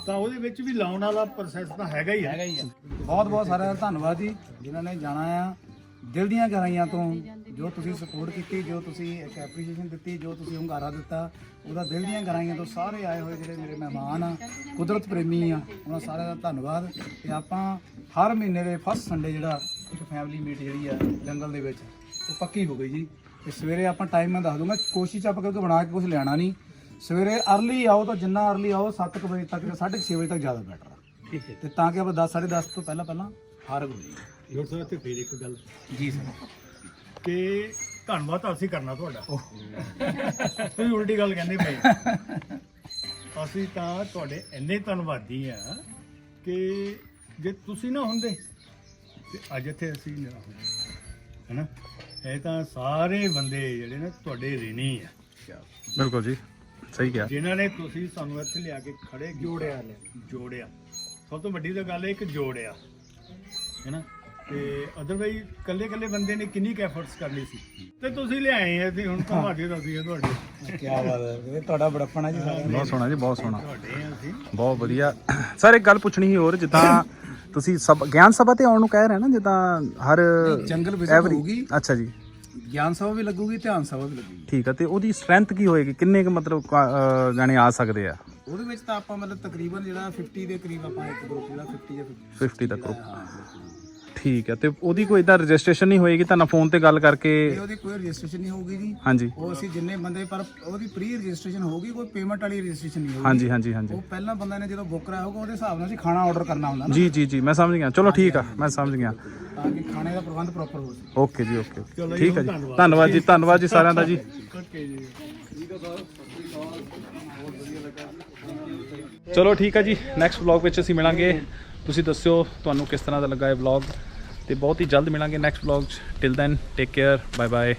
ਤਾਂ ਉਹਦੇ ਵਿੱਚ ਵੀ ਲਾਉਣ ਵਾਲਾ ਪ੍ਰੋਸੈਸ ਤਾਂ ਹੈਗਾ ਹੀ ਹੈ ਬਹੁਤ ਬਹੁਤ ਸਾਰਿਆਂ ਦਾ ਧੰਨਵਾਦ ਜੀ ਜਿਨ੍ਹਾਂ ਨੇ ਜਾਣਾ ਆ। ਦਿਲ ਦੀਆਂ ਗਹਿਰਾਈਆਂ ਤੋਂ ਜੋ ਤੁਸੀਂ ਸਪੋਰਟ ਕੀਤੀ ਜੋ ਤੁਸੀਂ ਇੱਕ ਐਪਰੀਸ਼ੀਏਸ਼ਨ ਦਿੱਤੀ ਜੋ ਤੁਸੀਂ ਹੁੰਗਾਰਾ ਦਿੱਤਾ ਉਹਦਾ ਦਿਲ ਦੀਆਂ ਗਹਿਰਾਈਆਂ ਤੋਂ ਸਾਰੇ ਆਏ ਹੋਏ ਜਿਹੜੇ ਮੇਰੇ ਮਹਿਮਾਨ ਆ ਕੁਦਰਤ ਪ੍ਰੇਮੀ ਆ ਉਹਨਾਂ ਸਾਰਿਆਂ ਦਾ ਧੰਨਵਾਦ। ਤੇ ਆਪਾਂ ਹਰ ਮਹੀਨੇ ਦੇ ਫਸਟ ਸੰਡੇ ਜਿਹੜਾ ਇੱਕ ਫੈਮਿਲੀ ਮੀਟ ਜਿਹੜੀ ਆ ਜੰਗਲ ਦੇ ਵਿੱਚ ਉਹ ਪੱਕੀ ਹੋ ਗਈ ਜੀ। ਤੇ ਸਵੇਰੇ ਆਪਾਂ ਟਾਈਮ ਮੈਂ ਦੱਸ ਦੂੰਗਾ ਕੋਸ਼ਿਸ਼ ਆਪਾਂ ਕਿਉਂਕਿ ਬਣਾ ਕੇ ਕੁਝ ਲੈਣਾ ਨਹੀਂ। ਸਵੇਰੇ ਅਰਲੀ ਆਓ ਤਾਂ ਜਿੰਨਾ ਅਰਲੀ ਆਓ 7 ਵਜੇ ਤੱਕ ਜਾਂ 6:30 ਵਜੇ ਤੱਕ ਜ਼ਿਆਦਾ ਬੈਟਰ ਆ। ਠੀਕ ਹੈ। ਤੇ ਤਾਂ ਕਿ ਆਪਾਂ 10 10:30 ਤੋਂ ਪਹਿਲਾਂ ਪਹਿਲਾਂ ਫਾਰਗ ਹੋ ਜਾਈਏ ਡਾਕਟਰ ਸਾਹਿਬ ਤੇ ਫੇਰ ਇੱਕ ਗੱਲ। ਜੀ ਸਰ। ਕਿ ਧੰਨਵਾਦ ਤਾਂ ਅਸੀਂ ਕਰਨਾ ਤੁਹਾਡਾ। ਤੁਸੀਂ ਉਲਟੀ ਗੱਲ ਕਹਿੰਦੇ ਪਏ। ਅਸੀਂ ਤਾਂ ਤੁਹਾਡੇ ਇੰਨੇ ਧੰਨਵਾਦੀ ਆ ਕਿ ਜੇ ਤੁਸੀਂ ਨਾ ਹੁੰਦੇ ਤੇ ਅੱਜ ਇੱਥੇ ਅਸੀਂ ਹੈਨਾ? ਇਹ ਤਾਂ ਸਾਰੇ ਬੰਦੇ ਜਿਹੜੇ ਨੇ ਤੁਹਾਡੇ ਰੇਣੀ ਆ। ਬਿਲਕੁਲ ਜੀ ਸਹੀ ਕਿਹਾ। ਜਿਨ੍ਹਾਂ ਨੇ ਤੁਸੀਂ ਸਾਨੂੰ ਇੱਥੇ ਲਿਆ ਕੇ ਖੜੇ ਜੋੜਿਆ ਜੋੜਿਆ। ਸਭ ਤੋਂ ਵੱਡੀ ਤਾਂ ਗੱਲ ਹੈ ਇੱਕ ਜੋੜਿਆ। ਹੈਨਾ? ਤੇ ਅਦਰਵਾਈਜ਼ ਕੱਲੇ ਕੱਲੇ ਬੰਦੇ ਨੇ ਕਿੰਨੀ ਕੁ ਐਫਰਟਸ ਕਰਨੀ ਸੀ? ਤੇ ਤੁਸੀਂ ਲਿਆਏ ਆ ਤੇ ਹੁਣ ਤੁਹਾਡੇ ਦੱਸੀ ਤੁਹਾਡੇ। ਕੀ ਬਾਤ ਹੈ ਤੁਹਾਡਾ ਬੜਪਣਾ ਜੀ ਬਹੁਤ ਸੋਹਣਾ ਜੀ ਬਹੁਤ ਸੋਹਣਾ। ਤੁਹਾਡੇ ਆ ਅਸੀਂ ਬਹੁਤ ਵਧੀਆ। ਸਰ ਇੱਕ ਗੱਲ ਪੁੱਛਣੀ ਸੀ ਹੋਰ ਜਿੱਦਾਂ ਤੁਸੀਂ ਸਭ ਗਿਆਨ ਸਭਾ ਤੇ ਆਉਣ ਨੂੰ ਕਹਿ ਰਹੇ ਨਾ ਜਿੱਦਾਂ ਹਰ ਜੰਗਲ every- ਹੋਊਗੀ। ਅੱਛਾ ਜੀ। ਗਿਆਨ ਸਭਾ ਵੀ ਲੱਗੂਗੀ ਧਿਆਨ ਸਭਾ ਵੀ ਲੱਗੂਗੀ। ਠੀਕ ਆ ਤੇ ਉਹਦੀ ਸਟਰੈਂਥ ਕੀ ਹੋਏਗੀ? ਕਿੰਨੇ ਕੁ ਮਤਲਬ ਜਾਣੇ ਆ ਸਕਦੇ ਆ? ਉਹਦੇ ਵਿੱਚ ਤਾਂ ਆਪਾਂ ਮਤਲਬ ਤਕਰੀਬਨ ਜਿਹੜਾ 50 ਦੇ ਕਰੀਬ ਆਪਾਂ ਇੱਕ ਗਰੁੱਪ ਜਿਹੜਾ 50 ਜਾਂ 50 50 ਦਾ ਗਰੁੱਪ ਠੀਕ ਹੈ ਤੇ ਉਹਦੀ ਕੋਈ ਇਦਾਂ ਰਜਿਸਟ੍ਰੇਸ਼ਨ ਨਹੀਂ ਹੋਏਗੀ ਤਾਂ ਫੋਨ ਤੇ ਗੱਲ ਕਰਕੇ ਉਹਦੀ ਕੋਈ ਰਜਿਸਟ੍ਰੇਸ਼ਨ ਨਹੀਂ ਹੋਊਗੀ ਜੀ। ਹਾਂਜੀ। ਉਹ ਅਸੀਂ ਜਿੰਨੇ ਬੰਦੇ ਪਰ ਉਹਦੀ ਪ੍ਰੀ ਰਜਿਸਟ੍ਰੇਸ਼ਨ ਹੋਊਗੀ ਕੋਈ ਪੇਮੈਂਟ ਵਾਲੀ ਰਜਿਸਟ੍ਰੇਸ਼ਨ ਨਹੀਂ ਹੋਊਗੀ। ਹਾਂਜੀ ਹਾਂਜੀ ਹਾਂਜੀ। ਉਹ ਪਹਿਲਾਂ ਬੰਦਾ ਨੇ ਜਦੋਂ ਬੁੱਕ ਕਰਾਇਆ ਹੋਊਗਾ ਉਹਦੇ ਹਿਸਾਬ ਨਾਲ ਅਸੀਂ ਖਾਣਾ ਆਰਡਰ ਕਰਨਾ ਹੁੰਦਾ ਨਾ। ਜੀ ਜੀ ਜੀ ਮੈਂ ਸਮਝ ਗਿਆ। ਚਲੋ ਠੀਕ ਆ ਮੈਂ ਸਮਝ ਗਿਆ। ਤਾਂ ਕਿ ਖਾਣੇ ਦਾ ਪ੍ਰਬੰਧ ਪ੍ਰੋਪਰ ਹੋ ਸਕੇ। ਓਕੇ ਜੀ ਓਕੇ ਓਕੇ। ਠੀਕ ਹੈ ਜੀ। ਧੰਨਵਾਦ। ਜੀ ਧੰਨਵਾਦ ਜੀ ਸਾਰਿਆਂ ਦਾ ਜੀ। ਚਲੋ ਠੀਕ ਹੈ ਜੀ ਨੈਕਸਟ ਵਲੌਗ ਵਿੱਚ ਅਸੀਂ ਮਿਲਾਂਗੇ। ਤੁਸੀਂ ਦੱਸਿਓ ਤੁਹਾਨੂੰ ਕਿਸ ਤਰ੍ਹਾਂ ਦਾ ਲੱਗਾ ਇਹ ਵਲੌਗ ਤੇ ਬਹੁਤ ਹੀ ਜਲਦ ਮਿਲਾਂਗੇ ਨੈਕਸਟ ਵਲੌਗ 'ਚ। Till then take care bye bye